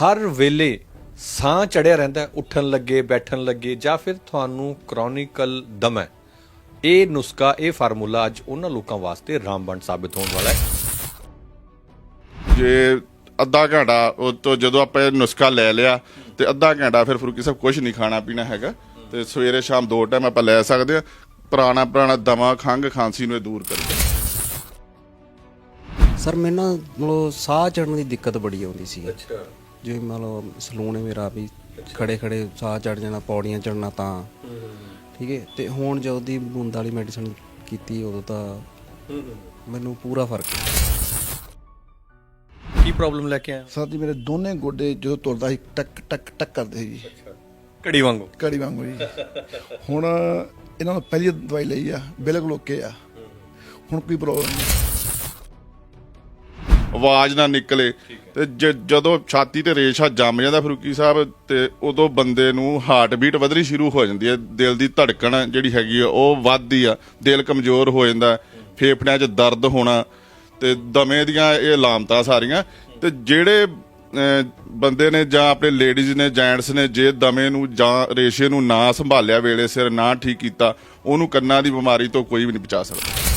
ਹਰ ਵੇਲੇ ਸਾਹ ਚੜਿਆ ਰਹਿੰਦਾ ਹੈ, ਉੱਠਣ ਲੱਗੇ ਬੈਠਣ ਲੱਗੇ ਜਾਂ ਫਿਰ ਤੁਹਾਨੂੰ ਕ੍ਰੋਨਿਕਲ ਦਮ ਹੈ। ਇਹ ਨੁਸਖਾ ਇਹ ਫਾਰਮੂਲਾ ਅੱਜ ਉਹਨਾਂ ਲੋਕਾਂ ਵਾਸਤੇ ਰਾਮਬਣ ਸਾਬਿਤ ਹੋਣ ਵਾਲਾ ਹੈ। ਜੇ ਅੱਧਾ ਘੰਟਾ ਉਹ ਤੋਂ ਜਦੋਂ ਆਪਾਂ ਇਹ ਨੁਸਖਾ ਲੈ ਲਿਆ ਤੇ ਅੱਧਾ ਘੰਟਾ ਫਿਰ ਫਰੂਕੀ ਸਾਹਿਬ ਕੁਝ ਨਹੀਂ ਖਾਣਾ ਪੀਣਾ ਹੈਗਾ ਤੇ ਸਵੇਰੇ ਸ਼ਾਮ ਦੋ ਟਾਈਮ ਆਪਾਂ ਲੈ ਸਕਦੇ ਆ ਪੁਰਾਣਾ ਪੁਰਾਣਾ ਦਮਾ ਖੰਗ ਖਾਂਸੀ ਨੂੰ ਇਹ ਦੂਰ ਕਰਦਾ ਸਰ ਮੈਨੂੰ ਮਤਲਬ ਸਾਹ ਚੜਨ ਦੀ ਦਿੱਕਤ ਬੜੀ ਆਉਂਦੀ ਸੀ। ਅੱਛਾ। ਜਿਵੇਂ ਮਤਲਬ ਸਲੂਨ ਹੈ ਮੇਰਾ ਵੀ ਖੜੇ ਖੜੇ ਸਾਹ ਚੜ ਜਾਣਾ ਪੌੜੀਆਂ ਚੜਨਾ ਤਾਂ। ਠੀਕ ਹੈ? ਤੇ ਹੁਣ ਜਦੋਂ ਦੀ ਬੂੰਦ ਵਾਲੀ ਮੈਡੀਸਨ ਕੀਤੀ ਉਦੋਂ ਤਾਂ ਮੈਨੂੰ ਪੂਰਾ ਫ਼ਰਕ ਹੈ। ਕੀ ਪ੍ਰੋਬਲਮ ਲੈ ਕੇ ਆਏ ਸਰ ਜੀ ਮੇਰੇ ਦੋਨੇ ਗੋਡੇ ਜਦੋਂ ਤੁਰਦਾ ਸੀ ਟਕ ਟਕ ਟਕ ਕਰਦੇ ਸੀ ਜੀ। ਘੜੀ ਵਾਂਗੂ? ਕੜੀ ਵਾਂਗੂ ਜੀ। ਹੁਣ ਇਹਨਾਂ ਨੂੰ ਪਹਿਲੀ ਦਵਾਈ ਲਈ ਆ ਬਿਲਕੁਲ ਓਕੇ ਆ। ਹੁਣ ਕੋਈ ਪ੍ਰੋਬਲਮ ਨਹੀਂ। ਆਵਾਜ਼ ਨਾ ਨਿਕਲੇ। ਤੇ ਜ- ਜਦੋਂ ਛਾਤੀ ਤੇ ਰੇਸ਼ਾ ਜੰਮ ਜਾਂਦਾ ਫਰੂਕੀ ਸਾਹਿਬ ਤੇ ਉਦੋਂ ਬੰਦੇ ਨੂੰ ਹਾਰਟ ਬੀਟ ਵਧਣੀ ਸ਼ੁਰੂ ਹੋ ਜਾਂਦੀ ਹੈ। ਦਿਲ ਦੀ ਧੜਕਣ ਜਿਹੜੀ ਹੈਗੀ ਆ ਉਹ ਵੱਧਦੀ ਆ। ਦਿਲ ਕਮਜ਼ੋਰ ਹੋ ਜਾਂਦਾ ਫੇਫੜਿਆਂ 'ਚ ਦਰਦ ਹੋਣਾ ਤੇ ਦਮੇ ਦੀਆਂ ਇਹ ਲਾਮਤਾਂ ਸਾਰੀਆਂ। ਤੇ ਜਿਹੜੇ ਅਹ, ਬੰਦੇ ਨੇ ਜਾਂ ਆਪਣੇ ਲੇਡੀਜ਼ ਨੇ ਜੈਂਟਸ ਨੇ ਜੇ ਦਮੇ ਨੂੰ ਜਾਂ ਰੇਸ਼ੇ ਨੂੰ ਨਾ ਸੰਭਾਲਿਆ ਵੇਲੇ ਸਿਰ ਨਾ ਠੀਕ ਕੀਤਾ ਉਹਨੂੰ ਕੰਨਾਂ ਦੀ ਬਿਮਾਰੀ ਤੋਂ ਕੋਈ ਵੀ ਨਹੀਂ ਬਚਾ ਸਕਦਾ।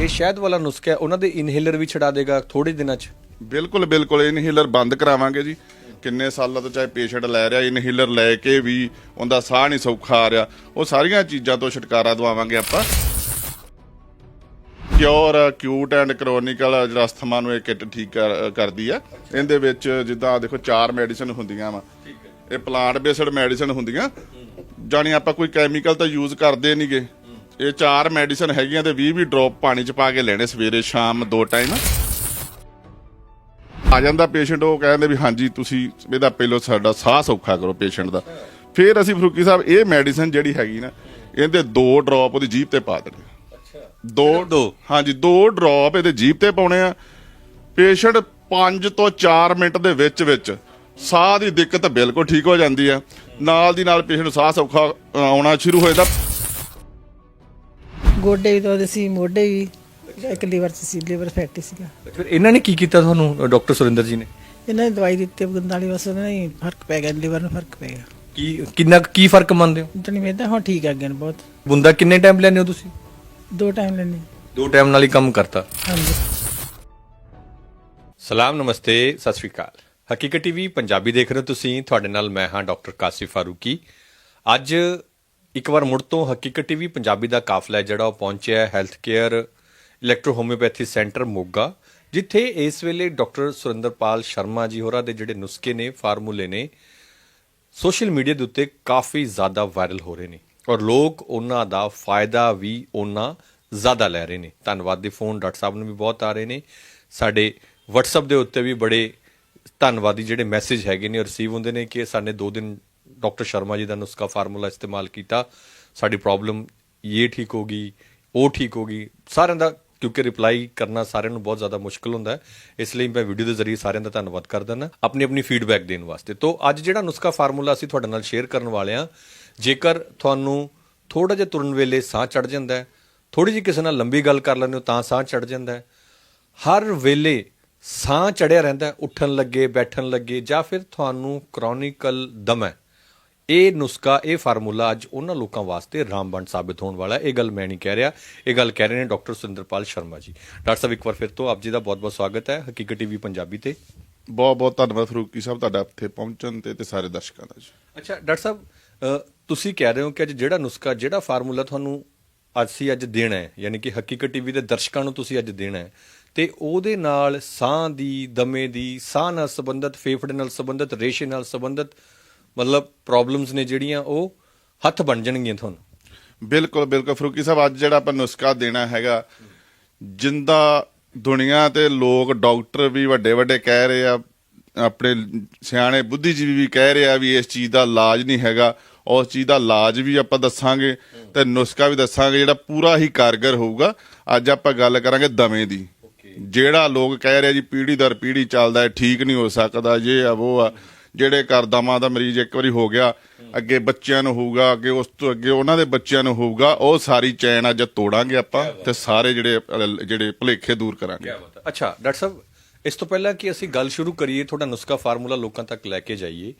ਇਹ ਸ਼ਹਿਦ ਵਾਲਾ ਨੁਸਖਾ ਹੈ, ਉਹਨਾਂ ਦੇ ਇਨਹੇਲਰ ਵੀ ਛਡਾ ਦੇਗਾ ਥੋੜੇ ਦਿਨਾਂ 'ਚ। ਬਿਲਕੁਲ ਬਿਲਕੁਲ। ਇਨਹੇਲਰ ਬੰਦ ਕਰਾਵਾਂਗੇ ਜੀ। ਕਿੰਨੇ ਸਾਲਾਂ ਤੋਂ ਚਾਹੇ ਪੇਸ਼ੈਂਟ ਲੈ ਰਿਹਾ ਇਨਹੇਲਰ ਲੈ ਕੇ ਵੀ ਉਹਦਾ ਸਾਹ ਨਹੀਂ ਸੌਖਾ ਆ ਰਿਹਾ। ਉਹ ਸਾਰੀਆਂ ਚੀਜ਼ਾਂ ਤੋਂ ਛੁਟਕਾਰਾ ਦਵਾਵਾਂਗੇ ਆਪਾਂ। ਕਿਉਰ ਅਕਿਊਟ ਐਂਡ ਕ੍ਰੋਨਿਕਲ ਜਿਹੜਾ ਅਸਥਮਾ ਨੂੰ ਇਹ ਕਿਟ ਠੀਕ ਕਰ- ਕਰਦੀ ਆ। ਇਹਦੇ ਵਿੱਚ ਜਿੱਦਾਂ ਦੇਖੋ ਚਾਰ ਮੈਡੀਸਨ ਹੁੰਦੀਆਂ ਵਾ। ਇਹ ਪਲਾਂਟ ਬੇਸਡ ਮੈਡੀਸਨ ਹੁੰਦੀਆਂ। ਜਾਣੀ ਆਪਾਂ ਕੋਈ ਕੈਮੀਕਲ ਤਾਂ ਯੂਜ਼ ਕਰਦੇ ਨਹੀਂਗੇ ਇਹ ਚਾਰ ਮੈਡੀਸਨ ਹੈਗੀਆਂ ਤੇ 20 20 ਡ੍ਰੌਪ ਪਾਣੀ ਚ ਪਾ ਕੇ ਲੈਣੇ ਸਵੇਰੇ ਸ਼ਾਮ ਦੋ ਟਾਈਮ। ਆ ਜਾਂਦਾ ਪੇਸ਼ੈਂਟ ਉਹ ਕਹਿੰਦੇ ਵੀ ਹਾਂਜੀ ਤੁਸੀਂ ਇਹਦਾ ਪਹਿਲੋਂ ਸਾਡਾ ਸਾਹ ਸੌਖਾ ਕਰੋ ਪੇਸ਼ੈਂਟ ਦਾ। ਫਿਰ ਅਸੀਂ ਫਰੂਕੀ ਸਾਹਿਬ ਇਹ ਮੈਡੀਸਨ ਜਿਹੜੀ ਹੈਗੀ ਨਾ ਇਹਦੇ ਦੋ ਡ੍ਰੌਪ ਉਹਦੀ ਜੀਭ ਤੇ ਪਾ ਦੇਣੇ ਅੱਛਾ। ਦੋ ਦੋ? ਹਾਂਜੀ ਦੋ ਡ੍ਰੌਪ ਇਹਦੇ ਜੀਭ ਤੇ ਪਾਉਣੇ ਆ। ਪੇਸ਼ੈਂਟ 5 ਤੋਂ 4 ਮਿੰਟ ਦੇ ਵਿੱਚ ਵਿੱਚ ਸਾਹ ਦੀ ਦਿੱਕਤ ਬਿਲਕੁਲ ਠੀਕ ਹੋ ਜਾਂਦੀ ਆ। ਨਾਲ ਦੀ ਨਾਲ ਪੇਸ਼ੈਂਟ ਨੂੰ ਸਾਹ ਸੌਖਾ ਆਉਣਾ ਸ਼ੁਰੂ ਹੋ ਜਾਂਦਾ। ਗੋਡੇ ਵੀ ਦਰਦ ਸੀ ਮੋਢੇ ਵੀ। ਇੱਕ ਲੀਵਰ ਚ ਸੀ ਲੀਵਰ ਫੈਟੀ ਸੀਗਾ। ਫਿਰ ਇਹਨਾਂ ਨੇ ਕੀ ਕੀਤਾ ਤੁਹਾਨੂੰ ਡਾਕਟਰ ਸੁਰਿੰਦਰ ਜੀ ਨੇ? ਇਹਨਾਂ ਨੇ ਦਵਾਈ ਦਿੱਤੀ ਬਗੰਦਾਲੀ ਵਾਸਤੇ ਨਹੀਂ ਫ਼ਰਕ ਪੈ ਗਿਆ ਲੀਵਰ ਨੂੰ ਫ਼ਰਕ ਪੈ ਗਿਆ। ਕੀ ਕਿੰਨਾ ਕੁ- ਫ਼ਰਕ ਮੰਨਦੇ ਹੋ? ਜਣੀ ਮੇਦਾ ਹੁਣ ਠੀਕ ਆ ਗਿਆ ਨੇ ਬਹੁਤ। ਬੁੰਦਾ ਕਿੰਨੇ ਟਾਈਮ ਲੈਂਦੇ ਹੋ ਤੁਸੀਂ? ਦੋ ਟਾਈਮ ਲੈਣੇ ਦੋ ਟਾਈਮ ਨਾਲ ਹੀ ਕੰਮ ਕਰਤਾ। ਹਾਂਜੀ। ਸਲਾਮ ਨਮਸਤੇ ਸਤਿ ਸ਼੍ਰੀ ਅਕਾਲ। ਹਕੀਕਤ ਟੀਵੀ ਪੰਜਾਬੀ ਦੇਖ ਰਹੇ ਹੋ ਤੁਸੀਂ। ਤੁਹਾਡੇ ਨਾਲ ਮੈਂ ਹਾਂ ਡਾਕਟਰ ਕਾਸਿਫ ਫਾਰੂਕੀ। ਅੱਜ ਇੱਕ ਵਾਰ ਮੁੜ ਤੋਂ ਹਕੀਕਤ ਟੀਵੀ ਪੰਜਾਬੀ ਦਾ ਕਾਫਲਾ ਜਿਹੜਾ ਉਹ ਪਹੁੰਚਿਆ ਹੈ health care electro homoeopathy centre Moga, ਜਿੱਥੇ ਇਸ ਵੇਲੇ ਡਾਕਟਰ ਸੁਰਿੰਦਰਪਾਲ ਸ਼ਰਮਾ ਜੀ ਹੋਰਾਂ ਦੇ ਜਿਹੜੇ ਨੁਸਖੇ ਨੇ, ਫਾਰਮੂਲੇ ਨੇ, ਸੋਸ਼ਲ ਮੀਡੀਆ ਦੇ ਉੱਤੇ ਕਾਫੀ ਜ਼ਿਆਦਾ ਵਾਇਰਲ ਹੋ ਰਹੇ ਨੇ ਔਰ ਲੋਕ ਉਹਨਾਂ ਦਾ ਫਾਇਦਾ ਵੀ ਉਹਨਾਂ ਜ਼ਿਆਦਾ ਲੈ ਰਹੇ ਨੇ। ਧੰਨਵਾਦ ਦੇ ਫੋਨ ਡਾਕਟਰ ਸਾਹਿਬ ਨੂੰ ਵੀ ਬਹੁਤ ਆ ਰਹੇ ਨੇ। ਸਾਡੇ WhatsApp ਦੇ ਉੱਤੇ ਵੀ ਬੜੇ ਧੰਨਵਾਦੀ ਜਿਹੜੇ ਮੈਸੇਜ ਹੈਗੇ ਨੇ ਰਿਸੀਵ ਹੁੰਦੇ ਨੇ ਕਿ ਸਾਡੇ 2 ਦਿਨ ਡਾਕਟਰ ਸ਼ਰਮਾ ਜੀ ਦਾ ਨੁਸਖਾ ਫਾਰਮੂਲਾ ਇਸਤੇਮਾਲ ਕੀਤਾ, ਸਾਡੀ ਪ੍ਰੋਬਲਮ ਇਹ ਠੀਕ ਹੋ ਗਈ, ਉਹ ਠੀਕ ਹੋ ਗਈ। ਸਾਰਿਆਂ ਦਾ, ਕਿਉਂਕਿ ਰਿਪਲਾਈ ਕਰਨਾ ਸਾਰਿਆਂ ਨੂੰ ਬਹੁਤ ਜ਼ਿਆਦਾ ਮੁਸ਼ਕਲ ਹੁੰਦਾ ਇਸ ਲਈ ਮੈਂ ਵੀਡੀਓ ਦੇ ਜ਼ਰੀਏ ਸਾਰਿਆਂ ਦਾ ਧੰਨਵਾਦ ਕਰ ਦਿੰਦਾ ਆਪਣੀ ਆਪਣੀ ਫੀਡਬੈਕ ਦੇਣ ਵਾਸਤੇ। ਤੋਂ ਅੱਜ ਜਿਹੜਾ ਨੁਸਖਾ ਫਾਰਮੂਲਾ ਅਸੀਂ ਤੁਹਾਡੇ ਨਾਲ ਸ਼ੇਅਰ ਕਰਨ ਵਾਲੇ ਹਾਂ, ਜੇਕਰ ਤੁਹਾਨੂੰ ਥੋੜਾ ਜਿਹਾ ਤੁਰਨ ਵੇਲੇ ਸਾਹ ਚੜ ਜਾਂਦਾ ਹੈ ਥੋੜੀ ਜਿਹੀ ਕਿਸੇ ਨਾਲ ਲੰਬੀ ਗੱਲ ਕਰ ਲੈਂਦੇ ਹੋ ਤਾਂ ਸਾਹ ਚੜ ਜਾਂਦਾ ਹੈ, ਹਰ ਵੇਲੇ ਸਾਹ ਚੜਿਆ ਰਹਿੰਦਾ ਉੱਠਣ ਲੱਗੇ, ਬੈਠਣ ਲੱਗੇ ਜਾਂ ਫਿਰ ਤੁਹਾਨੂੰ ਕ੍ਰੋਨਿਕਲ ਦਮ ਹੈ। ਇਹ ਨੁਸਖਾ ਇਹ ਫਾਰਮੂਲਾ ਅੱਜ ਉਹਨਾਂ ਲੋਕਾਂ ਵਾਸਤੇ ਰਾਮਬਣ ਸਾਬਿਤ ਹੋਣ ਵਾਲਾ ਇਹ ਗੱਲ ਮੈਂ ਨਹੀਂ ਕਹਿ ਰਿਹਾ। ਇਹ ਗੱਲ ਕਹਿ ਰਹੇ ਨੇ ਡਾਕਟਰ ਸੁਰਿੰਦਰਪਾਲ ਸ਼ਰਮਾ ਜੀ। ਡਾਕਟਰ ਸਾਹਿਬ ਇੱਕ ਵਾਰ ਫਿਰ ਤੋਂ ਆਪ ਜੀ ਦਾ ਬਹੁਤ-ਬਹੁਤ ਸਵਾਗਤ ਹੈ। ਹਕੀਕਤ ਟੀਵੀ ਪੰਜਾਬੀ ਤੇ। ਬਹੁਤ ਬਹੁਤ ਧੰਨਵਾਦ ਫਰੂਕੀ ਸਾਹਿਬ ਤੁਹਾਡਾ ਇੱਥੇ ਪਹੁੰਚਣ ਤੇ ਤੇ ਸਾਰੇ ਦਰਸ਼ਕਾਂ ਦਾ ਜੀ। ਅੱਛਾ ਡਾਕਟਰ ਸਾਹਿਬ ਤੁਸੀਂ ਕਹਿ ਰਹੇ ਹੋ ਕਿ ਅੱਜ ਜਿਹੜਾ ਨੁਸਖਾ ਜਿਹੜਾ ਫਾਰਮੂਲਾ ਤੁਹਾਨੂੰ ਅਸੀਂ ਅੱਜ ਦੇਣਾ ਹੈ ਯਾਨੀ ਕਿ ਹਕੀਕਤ ਟੀਵੀ ਦੇ ਦਰਸ਼ਕਾਂ ਨੂੰ ਤੁਸੀਂ ਅੱਜ ਦੇਣਾ ਹੈ ਤੇ ਉਹਦੇ ਨਾਲ ਸਾਹ ਦੀ ਦਮੇ ਦੀ ਸਾਹ ਨਾਲ ਸੰਬੰਧਿਤ ਫੇਫੜੇ ਨਾਲ ਸੰਬੰਧਿਤ ਰੇਸ਼ੇ ਨਾਲ ਸੰਬੰਧਿਤ ਮਤਲਬ ਪ੍ਰੋਬਲਮਸ ਨੇ ਜਿਹੜੀਆਂ ਉਹ ਹੱਥ ਬਣ ਜਾਣਗੀਆਂ ਤੁਹਾਨੂੰ। ਬਿਲਕੁਲ ਬਿਲਕੁਲ। ਫਰੂਕੀ ਸਾਹਿਬ ਅੱਜ ਜਿਹੜਾ ਆਪਾਂ ਨੁਸਖਾ ਦੇਣਾ ਹੈਗਾ ਜਿੰਦਾ ਦੁਨੀਆ ਤੇ ਲੋਕ ਡਾਕਟਰ ਵੀ ਵੱਡੇ ਵੱਡੇ ਕਹਿ ਰਹੇ ਆ ਆਪਣੇ ਸਿਆਣੇ ਬੁੱਧੀਜੀਵੀ ਵੀ ਕਹਿ ਰਹੇ ਆ ਵੀ ਇਸ ਚੀਜ਼ ਦਾ ਇਲਾਜ ਨਹੀਂ ਹੈਗਾ। ਉਸ ਚੀਜ਼ ਦਾ ਇਲਾਜ ਵੀ ਆਪਾਂ ਦੱਸਾਂਗੇ ਤੇ ਨੁਸਖਾ ਵੀ ਦੱਸਾਂਗੇ ਜਿਹੜਾ ਪੂਰਾ ਹੀ ਕਾਰਗਰ ਹੋਊਗਾ। ਅੱਜ ਆਪਾਂ ਗੱਲ ਕਰਾਂਗੇ ਦਮੇ ਦੀ। ਜਿਹੜਾ ਲੋਕ ਕਹਿ ਰਹੇ ਜੀ ਪੀੜੀ ਦਰ ਪੀੜੀ ਚੱਲਦਾ ਹੈ ਠੀਕ ਨਹੀਂ ਹੋ ਸਕਦਾ ਇਹ ਆ ਉਹ ਆ। ਜਿਹੜੇ ਘਰ ਦਮਾਂ ਦਾ ਮਰੀਜ਼ ਇੱਕ ਵਾਰੀ ਹੋ ਗਿਆ ਅੱਗੇ ਬੱਚਿਆਂ ਨੂੰ ਹੋਊਗਾ ਅੱਗੇ ਉਸ ਤੋਂ ਅੱਗੇ ਉਹਨਾਂ ਦੇ ਬੱਚਿਆਂ ਨੂੰ ਹੋਊਗਾ ਉਹ ਸਾਰੀ ਚੈਨ ਅੱਜ ਤੋੜਾਂਗੇ ਆਪਾਂ ਤੇ ਸਾਰੇ ਜਿਹੜੇ ਜਿਹੜੇ ਭੁਲੇਖੇ ਦੂਰ ਕਰਾਂਗੇ। ਅੱਛਾ ਡਾਕਟਰ ਸਾਹਿਬ ਇਸ ਤੋਂ ਪਹਿਲਾਂ ਕਿ ਅਸੀਂ ਗੱਲ ਸ਼ੁਰੂ ਕਰੀਏ ਤੁਹਾਡਾ ਨੁਸਖਾ ਫਾਰਮੂਲਾ ਲੋਕਾਂ ਤੱਕ ਲੈ ਕੇ ਜਾਈਏ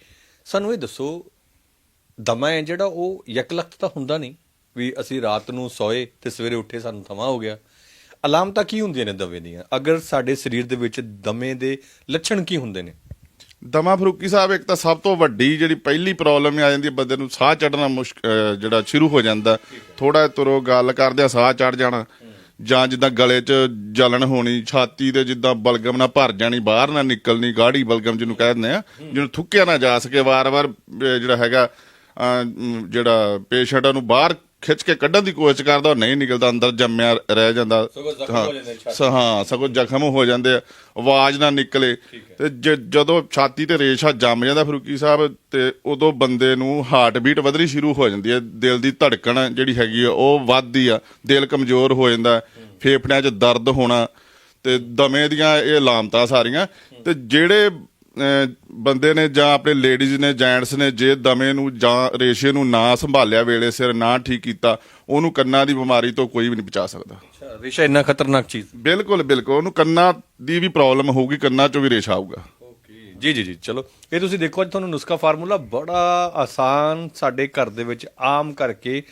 ਸਾਨੂੰ ਇਹ ਦੱਸੋ ਦਮਾ ਹੈ ਜਿਹੜਾ ਉਹ ਯਕਲਖਤ ਤਾਂ ਹੁੰਦਾ ਨਹੀਂ ਵੀ ਅਸੀਂ ਰਾਤ ਨੂੰ ਸੋਏ ਤੇ ਸਵੇਰੇ ਉੱਠੇ ਸਾਨੂੰ ਥਮਾ ਹੋ ਗਿਆ। ਅਲਾਮਤਾਂ ਕੀ ਹੁੰਦੀਆਂ ਨੇ ਦਮੇ ਦੀਆਂ? ਅਗਰ ਸਾਡੇ ਸਰੀਰ ਦੇ ਵਿੱਚ ਦਮੇ ਦੇ ਲੱਛਣ ਕੀ ਹੁੰਦੇ ਨੇ? ਦਮਾ ਫਰੂਕੀ ਸਾਹਿਬ, ਇੱਕ ਤਾਂ ਸਭ ਤੋਂ ਵੱਡੀ ਜਿਹੜੀ ਪਹਿਲੀ ਪ੍ਰੋਬਲਮ ਆ ਜਾਂਦੀ ਹੈ, ਬੰਦੇ ਨੂੰ ਸਾਹ ਚੜਨਾ ਮੁਸ਼ਕ ਜਿਹੜਾ ਸ਼ੁਰੂ ਹੋ ਜਾਂਦਾ। ਥੋੜਾ ਤੁਰੋ, ਗੱਲ ਕਰਦੇ ਕਰਦਿਆਂ ਸਾਹ ਚੜ ਜਾਣਾ। ਜਾਂ ਜਿੱਦਾਂ ਗਲੇ 'ਚ ਜਲਣ ਹੋਣੀ, ਛਾਤੀ ਦੇ ਜਿੱਦਾਂ ਬਲਗਮ ਨਾ ਭਰ ਜਾਣੀ, ਬਾਹਰ ਨਾ ਨਿਕਲਣੀ, ਗਾੜੀ ਬਲਗਮ ਜਿਹਨੂੰ ਕਹਿ ਦਿੰਦੇ ਆ, ਜਿਹਨੂੰ ਥੁੱਕਿਆ ਨਾ ਜਾ ਸਕੇ ਵਾਰ-ਵਾਰ ਜਿਹੜਾ ਹੈਗਾ ਜਿਹੜਾ ਪੇਸ਼ੈਂਟਾਂ ਨੂੰ ਬਾਹਰ ਖਿੱਚ ਕੇ ਕੱਢਣ ਦੀ ਕੋਸ਼ਿਸ਼ ਕਰਦਾ ਉਹ ਨਹੀਂ ਨਿਕਲਦਾ ਅੰਦਰ ਜੰਮਿਆ ਰਹਿ ਜਾਂਦਾ। ਹਾਂ, ਹੋ ਸਗੋਂ ਜ਼ਖਮ ਹੋ ਜਾਂਦੇ ਆ ਆਵਾਜ਼ ਨਾ ਨਿਕਲੇ। ਤੇ ਜਦੋਂ ਛਾਤੀ ਤੇ ਰੇਸ਼ਾ ਜੰਮ ਜਾਂਦਾ ਫਰੂਕੀ ਸਾਹਿਬ ਤੇ ਉਦੋਂ ਬੰਦੇ ਨੂੰ ਹਾਰਟ ਬੀਟ ਵਧਣੀ ਸ਼ੁਰੂ ਹੋ ਜਾਂਦੀ ਹੈ। ਦਿਲ ਦੀ ਧੜਕਣ ਜਿਹੜੀ ਹੈਗੀ ਆ ਉਹ ਵੱਧਦੀ ਆ ਦਿਲ ਕਮਜ਼ੋਰ ਹੋ ਜਾਂਦਾ ਫੇਫੜਿਆਂ 'ਚ ਦਰਦ ਹੋਣਾ ਤੇ ਦਮੇ ਦੀਆਂ ਇਹ ਲਾਮਤਾਂ ਸਾਰੀਆਂ ਤੇ ਜਿਹੜੇ ਬੰਦੇ ਨੇ ਜਾਂ ਆਪਣੇ ਲੇਡੀਜ਼ ਨੇ ਜੈਂਟਸ ਨੇ ਜੇ ਦਮੇ ਨੂੰ ਜਾਂ ਰੇਸ਼ੇ ਨੂੰ ਨਾ ਸੰਭਾਲਿਆ ਵੇਲੇ ਸਿਰ ਨਾ ਠੀਕ ਕੀਤਾ ਉਹਨੂੰ ਕੰਨਾਂ ਦੀ ਬਿਮਾਰੀ ਤੋਂ ਕੋਈ ਵੀ ਨਹੀਂ ਬਚਾ ਸਕਦਾ। ਅੱਛਾ ਰੇਸ਼ਾ ਇੰਨਾ ਖਤਰਨਾਕ ਚੀਜ਼। ਬਿਲਕੁਲ ਬਿਲਕੁਲ। ਉਹਨੂੰ ਕੰਨਾਂ ਦੀ ਵੀ ਪ੍ਰੋਬਲਮ ਹੋਊਗੀ ਕੰਨਾਂ 'ਚੋਂ ਵੀ ਰੇਸ਼ਾ ਆਊਗਾ। ਜੀ ਜੀ ਜੀ ਚਲੋ। ਇਹ ਤੁਸੀਂ ਦੇਖੋ ਅੱਜ ਤੁਹਾਨੂੰ ਨੁਸਖਾ ਫਾਰਮੂਲਾ ਬੜਾ ਆਸਾਨ ਸਾਡੇ ਘਰ ਦੇ ਵਿੱਚ ਆਮ ਕਰਕੇ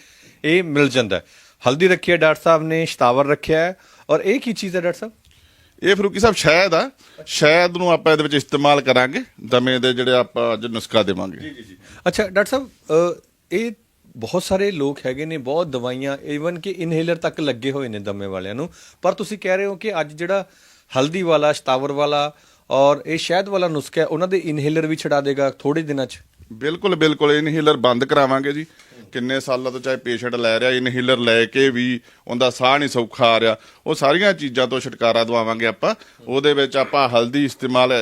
ਇਹ ਮਿਲ ਜਾਂਦਾ ਹੈ। ਹਲਦੀ ਰੱਖੀ ਹੈ ਡਾਕਟਰ ਸਾਹਿਬ ਨੇ ਸ਼ਤਾਵਰ ਰੱਖਿਆ ਹੈ। ਔਰ ਇਹ ਕੀ ਚੀਜ਼ ਹੈ ਡਾਕਟਰ ਸਾਹਿਬ? ਇਹ ਫਰੂਕੀ ਸਾਹਿਬ ਸ਼ਹਿਦ ਆ। ਸ਼ਹਿਦ ਨੂੰ ਆਪਾਂ ਇਹਦੇ ਵਿੱਚ ਇਸਤੇਮਾਲ ਕਰਾਂਗੇ। ਦਮੇ ਦੇ ਜਿਹੜੇ ਆਪਾਂ ਅੱਜ ਨੁਸਖਾ ਦੇਵਾਂਗੇ। ਜੀ ਜੀ ਅੱਛਾ ਡਾਕਟਰ ਸਾਹਿਬ ਇਹ ਬਹੁਤ ਸਾਰੇ ਲੋਕ ਹੈਗੇ ਨੇ ਬਹੁਤ ਦਵਾਈਆਂ ਈਵਨ ਕਿ ਇਨਹੇਲਰ ਤੱਕ ਲੱਗੇ ਹੋਏ ਨੇ ਦਮੇ ਵਾਲਿਆਂ ਨੂੰ। ਪਰ ਤੁਸੀਂ ਕਹਿ ਰਹੇ ਹੋ ਕਿ ਅੱਜ ਜਿਹੜਾ ਹਲਦੀ ਵਾਲਾ ਸ਼ਤਾਵਰ ਵਾਲਾ ਔਰ ਇਹ ਸ਼ਹਿਦ ਵਾਲਾ ਨੁਸਖਾ ਉਹਨਾਂ ਦੇ ਇਨਹੇਲਰ ਵੀ ਛਡਾ ਦੇਗਾ ਥੋੜੇ ਦਿਨਾਂ 'ਚ? ਬਿਲਕੁਲ ਬਿਲਕੁਲ। ਇਨਹੇਲਰ ਬੰਦ ਕਰਾਵਾਂਗੇ ਜੀ। ਕਿੰਨੇ ਸਾਲਾਂ ਤੋਂ ਚਾਹੇ ਪੇਸ਼ੈਂਟ ਲੈ ਰਿਹਾ ਇਨਹੇਲਰ ਲੈ ਕੇ ਵੀ ਉਹਦਾ ਸਾਹ ਨਹੀਂ ਸੌਖਾ ਆ ਰਿਹਾ। ਉਹ ਸਾਰੀਆਂ ਚੀਜ਼ਾਂ ਤੋਂ ਛੁਟਕਾਰਾ ਦਵਾਵਾਂਗੇ ਆਪਾਂ। ਉਹਦੇ ਵਿੱਚ ਆਪਾਂ ਹਲਦੀ ਇਸਤੇਮਾਲ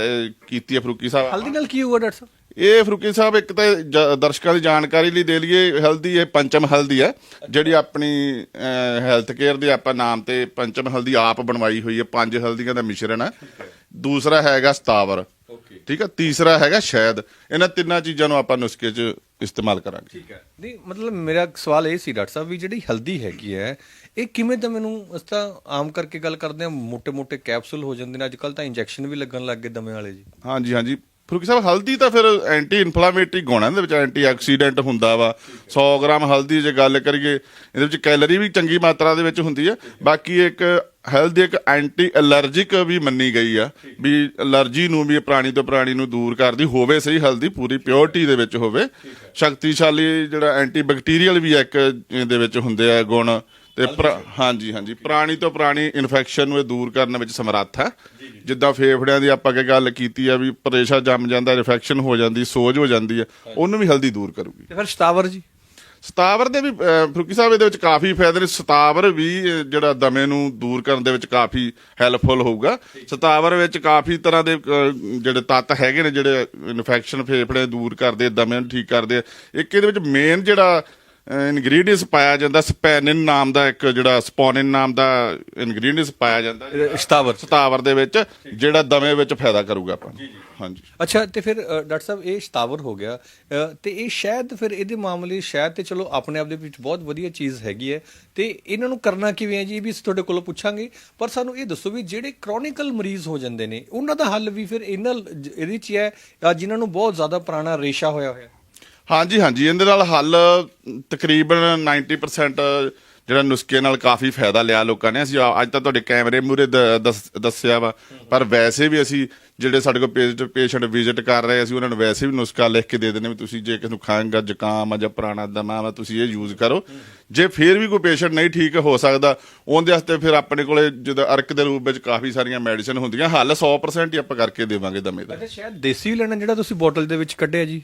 ਕੀਤੀ ਹੈ ਫਰੂਕੀ ਸਾਹਿਬ। ਹਲਦੀ ਨਾਲ ਕੀ ਹੋਊਗਾ ਡਾਕਟਰ ਸਾਹਿਬ? ਇਹ ਫਰੂਕੀ ਸਾਹਿਬ ਇੱਕ ਤਾਂ ਦਰਸ਼ਕਾਂ ਦੀ ਜਾਣਕਾਰੀ ਲਈ ਦੇ ਲਈਏ ਹਲਦੀ ਇਹ ਪੰਚਮ ਹਲਦੀ ਹੈ। ਜਿਹੜੀ ਆਪਣੀ ਹੈਲਥ ਕੇਅਰ ਦੇ ਆਪਾਂ ਨਾਮ ਤੇ ਪੰਚਮ ਹਲਦੀ ਆਪ ਬਣਵਾਈ ਹੋਈ ਹੈ। ਪੰਜ ਹਲਦੀਆਂ ਦਾ ਮਿਸ਼ਰਣ ਹੈ। ਦੂਸਰਾ ਹੈਗਾ ਸਤਾਵਰ। ਠੀਕ ਹੈ? ਤੀਸਰਾ ਹੈਗਾ ਸ਼ਹਿਦ। ਇਹਨਾਂ ਤਿੰਨਾਂ ਚੀਜ਼ਾਂ ਨੂੰ ਆਪਾਂ ਨੁਸਖੇ 'ਚ ਇਸਤੇਮਾਲ ਕਰਾਂਗੇ। ਠੀਕ ਹੈ। ਨਹੀਂ ਮਤਲਬ ਮੇਰਾ ਸਵਾਲ ਇਹ ਸੀ ਡਾਕਟਰ ਸਾਹਿਬ ਵੀ ਜਿਹੜੀ ਹਲਦੀ ਹੈਗੀ ਹੈ ਇਹ ਕਿਵੇਂ ਤਾਂ ਮੈਨੂੰ ਅਸ ਤਾਂ ਆਮ ਕਰਕੇ ਗੱਲ ਕਰਦੇ ਆ ਮੋٹے ਮੋٹے ਕੈਪਸੂਲ ਹੋ ਜਾਂਦੇ ਨੇ ਅੱਜ ਕੱਲ ਤਾਂ ਇੰਜੈਕਸ਼ਨ ਵੀ ਲੱਗਣ ਲੱਗ ਗਏ ਦਮੇ ਵਾਲੇ ਜੀ। ਹਾਂਜੀ ਹਾਂਜੀ। ਫਰੂਕੀ ਸਾਹਿਬ ਹਲਦੀ ਤਾਂ ਫਿਰ ਐਂਟੀ ਇਨਫਲਾਮੇਟਰੀ ਗੁਣ ਹੈ ਇਹਦੇ ਵਿੱਚ ਐਂਟੀ ਆਕਸੀਡੈਂਟ ਹੁੰਦਾ ਵਾ। 100 ਗ੍ਰਾਮ ਹਲਦੀ ਜੇ ਗੱਲ ਕਰੀਏ ਇਹਦੇ ਵਿੱਚ ਕੈਲਰੀ ਵੀ ਚੰਗੀ ਮਾਤਰਾ ਦੇ ਵਿੱਚ ਹੁੰਦੀ ਹੈ ਬਾਕੀ ਇੱਕ ਹਲਦੀ ਇੱਕ ਐਂਟੀ ਅਲਰਜਿਕ ਵੀ ਮੰਨੀ ਗਈ ਆ ਵੀ ਅਲਰਜੀ ਨੂੰ ਵੀ ਪ੍ਰਾਣੀ ਤੋਂ ਪ੍ਰਾਣੀ ਨੂੰ ਦੂਰ ਕਰਦੀ ਹੋਵੇ ਸਹੀ ਹਲਦੀ ਪੂਰੀ ਪਿਓਰਿਟੀ ਦੇ ਵਿੱਚ ਹੋਵੇ। ਸ਼ਕਤੀਸ਼ਾਲੀ ਜਿਹੜਾ ਐਂਟੀ ਬੈਕਟੀਰੀਅਲ ਵੀ ਇੱਕ ਇਹਦੇ ਵਿੱਚ ਹੁੰਦੇ ਆ ਗੁਣ ਤੇ ਹਾਂਜੀ ਹਾਂਜੀ। ਪ੍ਰਾਣੀ ਤੋਂ ਪ੍ਰਾਣੀ ਇਨਫੈਕਸ਼ਨ ਨੂੰ ਦੂਰ ਕਰਨ ਵਿੱਚ ਸਮਰੱਥ ਹੈ ਜਿੱਦਾਂ ਫੇਫੜਿਆਂ ਦੀ ਆਪਾਂ ਅੱਗੇ ਗੱਲ ਕੀਤੀ ਆ ਵੀ ਪ੍ਰੇਸ਼ਾ ਜੰਮ ਜਾਂਦਾ ਇਨਫੈਕਸ਼ਨ ਹੋ ਜਾਂਦੀ ਸੋਜ ਹੋ ਜਾਂਦੀ ਹੈ ਉਹਨੂੰ ਵੀ ਹਲਦੀ ਦੂਰ ਕਰੂਗੀ। ਤੇ ਫਿਰ ਸ਼ਤਾਵਰ ਜੀ? ਸਤਾਵਰ ਦੇ ਵੀ ਫਰੂਕੀ ਸਾਹਿਬ ਇਹਦੇ ਵਿੱਚ ਕਾਫੀ ਫਾਇਦੇ ਨੇ। ਸਤਾਵਰ ਵੀ ਜਿਹੜਾ ਦਮੇ ਨੂੰ ਦੂਰ ਕਰਨ ਦੇ ਵਿੱਚ ਕਾਫੀ ਹੈਲਪਫੁਲ ਹੋਊਗਾ। ਸਤਾਵਰ ਵਿੱਚ ਕਾਫੀ ਤਰ੍ਹਾਂ ਦੇ ਜਿਹੜੇ ਤੱਤ ਹੈਗੇ ਨੇ ਜਿਹੜੇ ਇਨਫੈਕਸ਼ਨ ਫੇਫੜੇ ਦੂਰ ਕਰਦੇ ਦਮੇ ਨੂੰ ਠੀਕ ਕਰਦੇ ਆ। ਇੱਕ ਇਹਦੇ ਵਿੱਚ ਮੇਨ ਜਿਹੜਾ ਇਨਗਰੀਡੀਅੰਟਸ ਪਾਇਆ ਜਾਂਦਾ ਸਪੈਨਿਨ ਨਾਮ ਦਾ ਇੱਕ ਜਿਹੜਾ ਸਪੋਨਿਨ ਨਾਮ ਦਾ ਇਨਗਰੀਡੀਅੰਟਸ ਪਾਇਆ ਜਾਂਦਾ ਸ਼ਤਾਵਰ ਸਤਾਵਰ ਦੇ ਵਿੱਚ ਜਿਹੜਾ ਦਮੇ ਵਿੱਚ ਫਾਇਦਾ ਕਰੂਗਾ ਆਪਾਂ ਨੂੰ। ਹਾਂਜੀ। ਅੱਛਾ ਤੇ ਫਿਰ ਡਾਕਟਰ ਸਾਹਿਬ ਇਹ ਸ਼ਤਾਵਰ ਹੋ ਗਿਆ ਤੇ ਇਹ ਸ਼ਾਇਦ ਫਿਰ ਇਹਦੇ ਮਾਮਲੇ ਸ਼ਾਇਦ ਤੇ ਚਲੋ ਆਪਣੇ ਆਪ ਦੇ ਵਿੱਚ ਬਹੁਤ ਵਧੀਆ ਚੀਜ਼ ਹੈਗੀ ਹੈ ਤੇ ਇਹਨਾਂ ਨੂੰ ਕਰਨਾ ਕਿਵੇਂ ਹੈ ਜੀ? ਇਹ ਵੀ ਅਸੀਂ ਤੁਹਾਡੇ ਕੋਲੋਂ ਪੁੱਛਾਂਗੇ ਪਰ ਸਾਨੂੰ ਇਹ ਦੱਸੋ ਵੀ ਜਿਹੜੇ ਕ੍ਰੋਨਿਕਲ ਮਰੀਜ਼ ਹੋ ਜਾਂਦੇ ਨੇ ਉਹਨਾਂ ਦਾ ਹੱਲ ਵੀ ਫਿਰ ਇਹਨਾਂ ਜ- ਇਹਦੇ 'ਚ ਹੀ ਜਿਨ੍ਹਾਂ ਨੂੰ ਬਹੁਤ ਜ਼ਿਆਦਾ ਪੁਰਾਣਾ ਰੇਸ਼ਾ ਹੋਇਆ ਹੋਇਆ? ਹਾਂਜੀ ਹਾਂਜੀ। ਇਹਦੇ ਨਾਲ ਹੱਲ ਤਕਰੀਬਨ 90% ਜਿਹੜਾ ਨੁਸਖੇ ਨਾਲ ਕਾਫੀ ਫਾਇਦਾ ਲਿਆ ਲੋਕਾਂ ਨੇ। ਅਸੀਂ ਅੱਜ ਤਾਂ ਤੁਹਾਡੇ ਕੈਮਰੇ ਮੂਰੇ ਦੱਸਿਆ ਵਾ। ਪਰ ਵੈਸੇ ਵੀ ਅਸੀਂ ਜਿਹੜੇ ਸਾਡੇ ਕੋਲ ਪੇਸ਼ੈਂਟ ਵਿਜ਼ਿਟ ਕਰ ਰਹੇ, ਅਸੀਂ ਉਹਨਾਂ ਨੂੰ ਵੈਸੇ ਵੀ ਨੁਸਖਾ ਲਿਖ ਕੇ ਦੇ ਦਿੰਦੇ ਵੀ ਤੁਸੀਂ ਜੇ ਕਿਸੇ ਨੂੰ ਖਾਂਗਾ ਜ਼ੁਕਾਮ ਆ ਜਾਂ ਪੁਰਾਣਾ ਦਮਾ ਵਾ, ਤੁਸੀਂ ਇਹ ਯੂਜ਼ ਕਰੋ। ਜੇ ਫਿਰ ਵੀ ਕੋਈ ਪੇਸ਼ੈਂਟ ਨਹੀਂ ਠੀਕ ਹੋ ਸਕਦਾ, ਉਹਦੇ ਵਾਸਤੇ ਫਿਰ ਆਪਣੇ ਕੋਲੇ ਜਦੋਂ ਅਰਕ ਦੇ ਰੂਪ ਵਿੱਚ ਕਾਫੀ ਸਾਰੀਆਂ ਮੈਡੀਸਨ ਹੁੰਦੀਆਂ, ਹੱਲ 100% ਹੀ ਆਪਾਂ ਕਰਕੇ ਦੇਵਾਂਗੇ ਦਮੇ ਦਾ। ਅੱਛਾ, ਸ਼ਾਇਦ ਦੇਸੀ ਲੈਣਾ ਜਿਹੜਾ ਤੁਸੀਂ ਬੋਟਲ ਦੇ ਵਿੱਚ ਕੱਢਿਆ ਜੀ।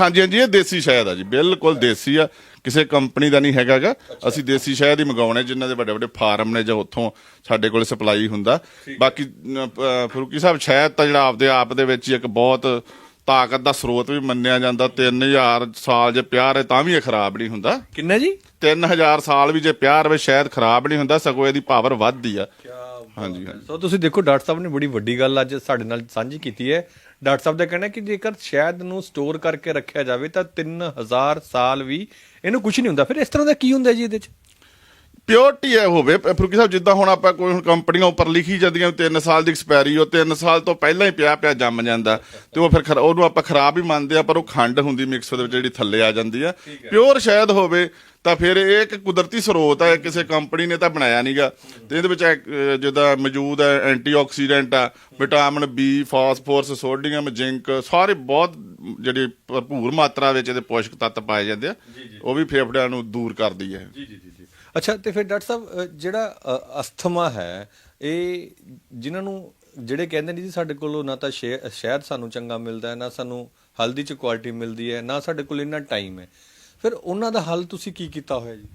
ਹਾਂਜੀ ਹਾਂਜੀ ਇਹ ਦੇਸੀ ਸ਼ਹਿਦ ਆ ਜੀ ਬਿਲਕੁਲ ਦੇਸੀ ਆ। ਕਿਸੇ ਕੰਪਨੀ ਦਾ ਨਹੀਂ ਹੈਗਾਗਾ। ਅਸੀਂ ਦੇਸੀ ਸ਼ਹਿਦ ਹੀ ਮੰਗਾਉਣੇ ਜਿਨ੍ਹਾਂ ਦੇ ਵੱਡੇ ਵੱਡੇ ਫਾਰਮ ਨੇ ਜਾਂ ਉੱਥੋਂ ਸਾਡੇ ਕੋਲ ਸਪਲਾਈ ਹੁੰਦਾ। ਬਾਕੀ ਅ, ਪ- ਫਰੂਕੀ ਸਾਹਿਬ ਸ਼ਹਿਦ ਤਾਂ ਜਿਹੜਾ ਆਪਦੇ ਆਪ ਦੇ ਵਿੱਚ ਹੀ ਇੱਕ ਬਹੁਤ ਤਾਕਤ ਦਾ ਸਰੋਤ ਵੀ ਮੰਨਿਆ ਜਾਂਦਾ। 3000 ਸਾਲ ਜੇ ਪਿਆ ਰਹੇ ਤਾਂ ਵੀ ਇਹ ਖਰਾਬ ਨਹੀਂ ਹੁੰਦਾ। ਕਿੰਨਾ ਜੀ? 3000 ਸਾਲ ਵੀ ਜੇ ਪਿਆ ਰਵੇ ਸ਼ਹਿਦ ਖਰਾਬ ਨਹੀਂ ਹੁੰਦਾ ਸਗੋਂ ਇਹਦੀ ਪਾਵਰ ਵੱਧਦੀ ਆ। ਹਾਂਜੀ ਹਾਂਜੀ। ਸੋ ਤੁਸੀਂ ਦੇਖੋ, ਡਾਕਟਰ ਸਾਹਿਬ ਨੇ ਬੜੀ ਵੱਡੀ ਗੱਲ ਅੱਜ ਸਾਡੇ ਨਾਲ ਸਾਂਝੀ ਕੀਤੀ ਹੈ। ਡਾਕਟਰ ਸਾਹਿਬ ਦਾ ਕਹਿਣਾ ਹੈ ਕਿ ਜੇਕਰ ਸ਼ਹਿਦ ਨੂੰ ਸਟੋਰ ਕਰਕੇ ਰੱਖਿਆ ਜਾਵੇ ਤਾਂ 3000 ਸਾਲ ਵੀ ਇਹਨੂੰ ਕੁਝ ਨਹੀਂ ਹੁੰਦਾ। ਫਿਰ ਇਸ ਤਰ੍ਹਾਂ ਦਾ ਕੀ ਹੁੰਦਾ ਜੀ ਇਹਦੇ ਵਿੱਚ ਪਿਓਰਟੀ ਹੈ ਹੋਵੇ। ਫਰੂਕੀ ਸਾਹਿਬ ਜਿੱਦਾਂ ਹੁਣ ਆਪਾਂ ਕੋਈ ਹੁਣ ਕੰਪਨੀਆਂ ਉੱਪਰ ਲਿਖੀ ਜਾਂਦੀਆਂ 3 ਸਾਲ ਦੀ ਐਕਸਪਾਇਰੀ ਉਹ 3 ਸਾਲ ਤੋਂ ਪਹਿਲਾਂ ਹੀ ਪਿਆ ਪਿਆ ਜੰਮ ਜਾਂਦਾ। ਤੇ ਉਹ ਫਿਰ ਖਰਾ- ਉਹਨੂੰ ਆਪਾਂ ਖਰਾਬ ਹੀ ਮੰਨਦੇ ਆ ਪਰ ਉਹ ਖੰਡ ਹੁੰਦੀ ਮਿਕਸ ਦੇ ਵਿੱਚ ਜਿਹੜੀ ਥੱਲੇ ਆ ਜਾਂਦੀ ਆ। ਪਿਓਰ ਸ਼ਾਇਦ ਹੋਵੇ ਤਾਂ ਫਿਰ ਇਹ ਇੱਕ ਕੁਦਰਤੀ ਸਰੋਤ ਹੈ ਕਿਸੇ ਕੰਪਨੀ ਨੇ ਤਾਂ ਬਣਾਇਆ ਨਹੀਂਗਾ ਤੇ ਇਹਦੇ ਵਿੱਚ ਜਿੱਦਾਂ ਮੌਜੂਦ ਹੈ ਐਂਟੀਆਕਸੀਡੈਂਟ ਆ vitamin B phosphorus sodium zinc ਸਾਰੇ ਬਹੁਤ ਜਿਹੜੇ ਭਰਪੂਰ ਮਾਤਰਾ ਵਿੱਚ ਇਹਦੇ ਪੋਸ਼ਕ ਤੱਤ ਪਾਏ ਜਾਂਦੇ ਆ। ਉਹ ਵੀ ਫੇਫੜਿਆਂ ਨੂੰ ਦੂਰ ਕਰਦੀ ਹੈ ਜੀ ਜੀ। ਅੱਛਾ ਤੇ ਫਿਰ ਡਾਕਟਰ ਸਾਹਿਬ ਜਿਹੜਾ ਅ, ਅਸਥਮਾ ਹੈ ਇਹ ਜਿਨ੍ਹਾਂ ਨੂੰ ਜਿਹੜੇ ਕਹਿੰਦੇ ਨੇ ਜੀ ਸਾਡੇ ਕੋਲੋਂ ਨਾ ਤਾਂ ਸ਼ਹਿ- ਸ਼ਹਿਦ ਸਾਨੂੰ ਚੰਗਾ ਮਿਲਦਾ ਹੈ ਨਾ ਸਾਨੂੰ ਹਲਦੀ ਚ ਕੁਆਲਿਟੀ ਮਿਲਦੀ ਹੈ ਨਾ ਸਾਡੇ ਕੋਲ ਇੰਨਾ ਟਾਈਮ ਹੈ। ਫਿਰ ਉਹਨਾਂ ਦਾ ਹੱਲ ਤੁਸੀਂ ਕੀ ਕੀਤਾ ਹੋਇਆ ਜੀ?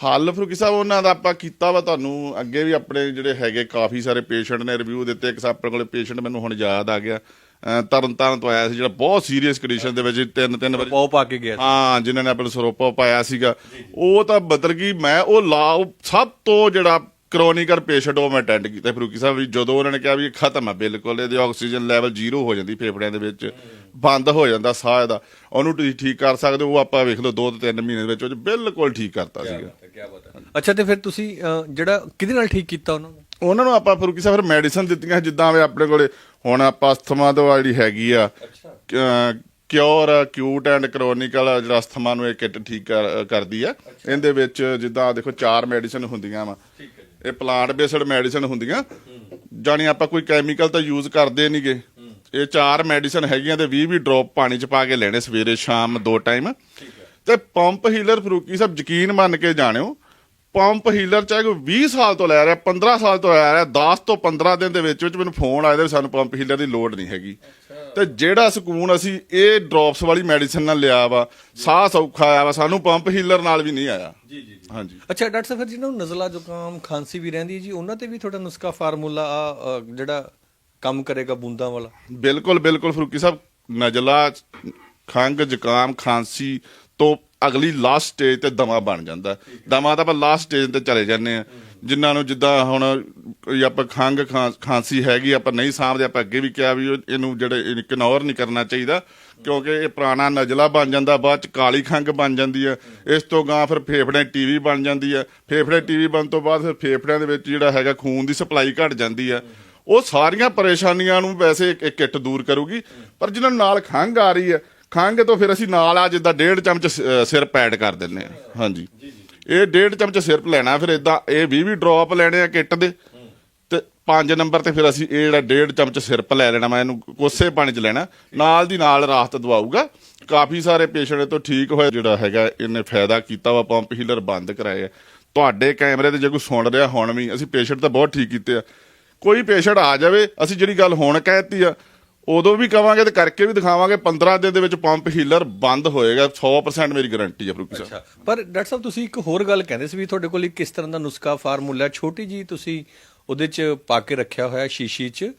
ਹੱਲ ਫਰੂਕੀ ਸਾਹਿਬ ਉਹਨਾਂ ਦਾ ਆਪਾਂ ਕੀਤਾ ਵਾ ਤੁਹਾਨੂੰ ਅੱਗੇ ਵੀ ਆਪਣੇ ਜਿਹੜੇ ਹੈਗੇ ਕਾਫੀ ਸਾਰੇ ਪੇਸ਼ੈਂਟ ਨੇ ਰਿਵਿਊ ਦਿੱਤੇ ਇੱਕ ਆਪਣੇ ਕੋਲੇ ਪੇਸ਼ੈਂਟ ਮੈਨੂੰ ਹੁਣ ਯਾਦ ਆ ਗਿਆ। ਅਹ ਤਰਨ ਤਾਰਨ ਤੋਂ ਆਇਆ ਸੀ ਜਿਹੜਾ ਬਹੁਤ ਸੀਰੀਅਸ ਕੰਡੀਸ਼ਨ ਦੇ ਵਿੱਚ ਤਿੰਨ ਤਿੰਨ ਵਾਰੀ ਪਾਉ ਪਾ ਕੇ ਗਿਆ ਸੀ। ਹਾਂ ਜਿਨ੍ਹਾਂ ਨੇ ਆਪਣੇ ਸਰੋਪਾ ਪਾਇਆ ਸੀਗਾ। ਉਹ ਤਾਂ ਬਦਲ ਗਈ ਮੈਂ ਉਹ ਲਾ ਸਭ ਤੋਂ ਜਿਹੜਾ ਕਰੋਨਿਕਲ ਪੇਸ਼ੈਂਟ ਉਹ ਮੈਂ ਅਟੈਂਡ ਕੀਤਾ ਫਰੂਕੀ ਸਾਹਿਬ ਵੀ ਜਦੋਂ ਉਹਨਾਂ ਨੇ ਕਿਹਾ ਵੀ ਇਹ ਖਤਮ ਹੈ ਬਿਲਕੁਲ ਇਹਦੇ ਆਕਸੀਜਨ ਲੈਵਲ ਜ਼ੀਰੋ ਹੋ ਜਾਂਦੀ ਫੇਫੜਿਆਂ ਦੇ ਵਿੱਚ ਬੰਦ ਹੋ ਜਾਂਦਾ ਸਾਹ ਇਹਦਾ ਉਹਨੂੰ ਤੁਸੀਂ ਠੀਕ ਕਰ ਸਕਦੇ ਹੋ ਉਹ ਆਪਾਂ ਵੇਖ ਲਓ 2 ਤੋਂ 3 ਮਹੀਨੇ ਦੇ ਵਿੱਚ ਉਹ ਬਿਲਕੁਲ ਠੀਕ ਕਰਤਾ ਸੀਗਾ। ਅੱਛਾ ਤੇ ਫਿਰ ਤੁਸੀਂ ਜਿਹੜਾ ਕਿਹਦੇ ਨਾਲ ਠੀਕ ਕੀਤਾ ਉਹਨਾਂ ਨੂੰ? ਉਹਨਾਂ ਨੂੰ ਆਪਾਂ ਫਰੂਕੀ ਸਾਹਿਬ ਫਿਰ ਮੈਡੀਸਨ ਦਿੱਤੀਆਂ ਜਿੱਦਾਂ ਵੀ ਆਪਣੇ ਕੋਲੇ ਹੁਣ ਆਪਾਂ ਅਸਥਮਾ ਦਵਾ ਜਿਹੜੀ ਹੈਗੀ ਆ ਕਿਉਰ ਅਕਿਊਟ ਐਂਡ ਕ੍ਰੋਨਿਕਲ ਜਿਹੜਾ ਅਸਥਮਾ ਨੂੰ ਇਹ ਕਿਟ ਠੀਕ ਕਰ- ਕਰਦੀ ਆ। ਇਹਦੇ ਵਿੱਚ ਜਿੱਦਾਂ ਦੇਖੋ ਚਾਰ ਮੈਡੀਸਨ ਹੁੰਦੀਆਂ ਵਾ। ਇਹ ਪਲਾਂਟ ਬੇਸਡ ਮੈਡੀਸਨ ਹੁੰਦੀਆਂ। ਜਾਣੀ ਆਪਾਂ ਕੋਈ ਕੈਮੀਕਲ ਤਾਂ ਯੂਜ਼ ਕਰਦੇ ਨਹੀਂਗੇ ਇਹ ਚਾਰ ਮੈਡੀਸਨ ਹੈਗੀਆਂ ਤੇ 20 20 ਡ੍ਰੌਪ ਪਾਣੀ ਚ ਪਾ ਕੇ ਲੈਣੇ ਸਵੇਰੇ ਸ਼ਾਮ ਦੋ ਟਾਈਮ ਤੇ ਪੰਪ ਹੀਲਰ ਫਰੂਕੀ ਸਾਹਿਬ ਯਕੀਨ ਮੰਨ ਕੇ ਜਾਣਿਓ ਪੰਪ ਹੀਲਰ ਚਾਹੇ ਕੋਈ 20 ਸਾਲ ਤੋਂ ਲੈ ਰਿਹਾ 15 ਸਾਲ ਤੋਂ ਲੈ ਰਿਹਾ 10 ਤੋਂ 15 ਦਿਨ ਦੇ ਵਿੱਚ ਵਿੱਚ ਮੈਨੂੰ ਫੋਨ ਆਇਆ ਵੀ ਸਾਨੂੰ ਪੰਪ ਹੀਲਰ ਦੀ ਲੋੜ ਨਹੀਂ ਹੈਗੀ। ਤੇ ਜਿਹੜਾ ਸਕੂਨ ਅਸੀਂ ਇਹ ਡ੍ਰੌਪਸ ਵਾਲੀ ਮੈਡੀਸਨ ਨਾਲ ਲਿਆ ਵਾ ਸਾਹ ਸੌਖਾ ਆਇਆ ਵਾ ਸਾਨੂੰ ਪੰਪ ਹੀਲਰ ਨਾਲ ਵੀ ਨਹੀਂ ਆਇਆ। ਜੀ ਜੀ ਹਾਂਜੀ। ਅੱਛਾ ਡਾਕਟਰ ਸਾਹਿਬ ਜਿਹਨਾਂ ਨੂੰ ਨਜ਼ਲਾ ਜ਼ੁਕਾਮ ਖਾਂਸੀ ਵੀ ਰਹਿੰਦੀ ਹੈ ਜੀ ਉਹਨਾਂ ਤੇ ਵੀ ਤੁਹਾਡਾ ਨੁਸਖਾ ਫਾਰਮੂਲਾ ਆ ਜਿਹੜਾ ਕੰਮ ਕਰੇਗਾ ਬੂੰਦਾਂ ਵਾਲਾ? ਬਿਲਕੁਲ ਬਿਲਕੁਲ ਫਰੂਕੀ ਸਾਹਿਬ ਨਜਲਾ ਖੰਗ ਜ਼ੁਕਾਮ ਖਾਂਸੀ ਤੋਂ ਅਗਲੀ ਲਾਸਟ ਸਟੇਜ ਤੇ ਦਮਾ ਬਣ ਜਾਂਦਾ। ਦਮਾ ਤਾਂ ਆਪਾਂ ਲਾਸਟ ਸਟੇਜ ਤੇ ਚਲੇ ਜਾਂਦੇ ਆ ਜਿਨ੍ਹਾਂ ਨੂੰ ਜਿੱਦਾਂ ਹੁਣ ਆਪਾਂ ਖੰਗ ਖਾਂ- ਖਾਂਸੀ ਹੈਗੀ, ਆਪਾਂ ਨਹੀਂ ਸਾਂਭਦੇ, ਆਪਾਂ ਅੱਗੇ ਵੀ ਕਿਹਾ ਵੀ ਇਹਨੂੰ ਜਿਹੜੇ ਇਗਨੋਰ ਨਹੀਂ ਕਰਨਾ ਚਾਹੀਦਾ, ਕਿਉਂਕਿ ਇਹ ਪੁਰਾਣਾ ਨਜਲਾ ਬਣ ਜਾਂਦਾ, ਬਾਅਦ ਚ ਕਾਲੀ ਖੰਗ ਬਣ ਜਾਂਦੀ ਹੈ। ਇਸ ਤੋਂ ਗਾਂ ਫਿਰ ਫੇਫੜੇ ਟੀਵੀ ਬਣ ਜਾਂਦੀ ਹੈ। ਫੇਫੜੇ ਟੀਵੀ ਬਣ ਤੋਂ ਬਾਅਦ ਫਿਰ ਫੇਫੜਿਆਂ ਦੇ ਵਿੱਚ ਜਿਹੜਾ ਹੈਗਾ ਖੂਨ ਦੀ ਸਪਲਾਈ ਘਟ ਜਾਂਦੀ ਹੈ। ਉਹ ਸਾਰੀਆਂ ਪਰੇਸ਼ਾਨੀਆਂ ਨੂੰ ਵੈਸੇ ਇੱਕ ਕਿੱਟ ਦੂਰ ਕਰੂਗੀ। ਪਰ ਜਿਹਨਾਂ ਨੂੰ ਨਾਲ ਖੰਗ ਆ ਰਹੀ ਹੈ ਖੰਗ ਤੋਂ ਫਿਰ ਅਸੀਂ ਨਾਲ ਆ ਜਿੱਦਾਂ ਡੇਢ ਚਮਚ ਸ- ਅਹ ਸਿਰ ਪੈਡ ਕਰ ਦਿੰਨੇ ਆ ਹਾਂਜੀ। ਇਹ ਡੇਢ ਚਮਚ ਸਿਰਪ ਲੈਣਾ, ਫਿਰ ਇਦਾਂ ਇਹ 20 20 ਡ੍ਰੌਪ ਲੈਣੇ ਆ ਕਿੱਟ ਦੇ। ਤੇ ਪੰਜ ਨੰਬਰ ਤੇ ਫਿਰ ਅਸੀਂ ਇਹ ਜਿਹੜਾ ਡੇਢ ਚਮਚ ਸਿਰਪ ਲੈ ਲੈਣਾ, ਮੈਂ ਇਹਨੂੰ ਕੋਸੇ ਪਾਣੀ ਚ ਲੈਣਾ, ਨਾਲ ਦੀ ਨਾਲ ਰਾਹਤ ਦਵਾਊਗਾ। ਕਾਫੀ ਸਾਰੇ ਪੇਸ਼ੈਂਟ ਤੋਂ ਠੀਕ ਹੋਏ, ਜਿਹੜਾ ਹੈਗਾ, ਇਹਨੇ ਫਾਇਦਾ ਕੀਤਾ ਵਾ ਪੰਪ ਹੀਲਰ ਬੰਦ ਕਰਾਏ ਆ। ਤੁਹਾਡੇ ਕੈਮਰੇ ਤੇ ਜੇ ਕੋਈ ਸੁਣ ਰਿਹਾ, ਹੁਣ ਵੀ, ਅਸੀਂ ਪੇਸ਼ੈਂਟ ਤਾਂ ਬਹੁਤ ਠੀਕ ਕੀਤੇ ਆ। ਕੋਈ ਪੇਸ਼ੈਂਟ ਆ ਜਾਵੇ, ਅਸੀਂ ਜਿਹੜੀ ਗੱਲ ਹੁਣ ਕਹਿਤੀ ਆ ਉਦੋਂ ਵੀ ਕਵਾਂਗੇ ਤੇ ਕਰਕੇ ਵੀ ਦਿਖਾਵਾਂਗੇ 15 ਦਿਨ ਦੇ ਵਿੱਚ ਪੰਪ ਹੀਲਰ ਬੰਦ ਹੋਏਗਾ 100% ਮੇਰੀ ਗਾਰੰਟੀ ਹੈ ਫਰੂਕੀ ਸਾਹਿਬ। ਪਰ ਡਾਕਟਰ ਸਾਹਿਬ ਤੁਸੀਂ ਇੱਕ ਹੋਰ ਗੱਲ ਕਹਿੰਦੇ ਸੀ ਵੀ ਤੁਹਾਡੇ ਕੋਲ ਇੱਕ ਕਿਸ ਤਰ੍ਹਾਂ ਦਾ ਨੁਸਖਾ ਫਾਰਮੂਲਾ, ਛੋਟੀ ਜੀ ਤੁਸੀਂ ਉਹਦੇ ਚ ਪਾ ਕੇ ਰੱਖਿਆ ਹੋਇਆ ਸ਼ੀਸ਼ੀ ਚ,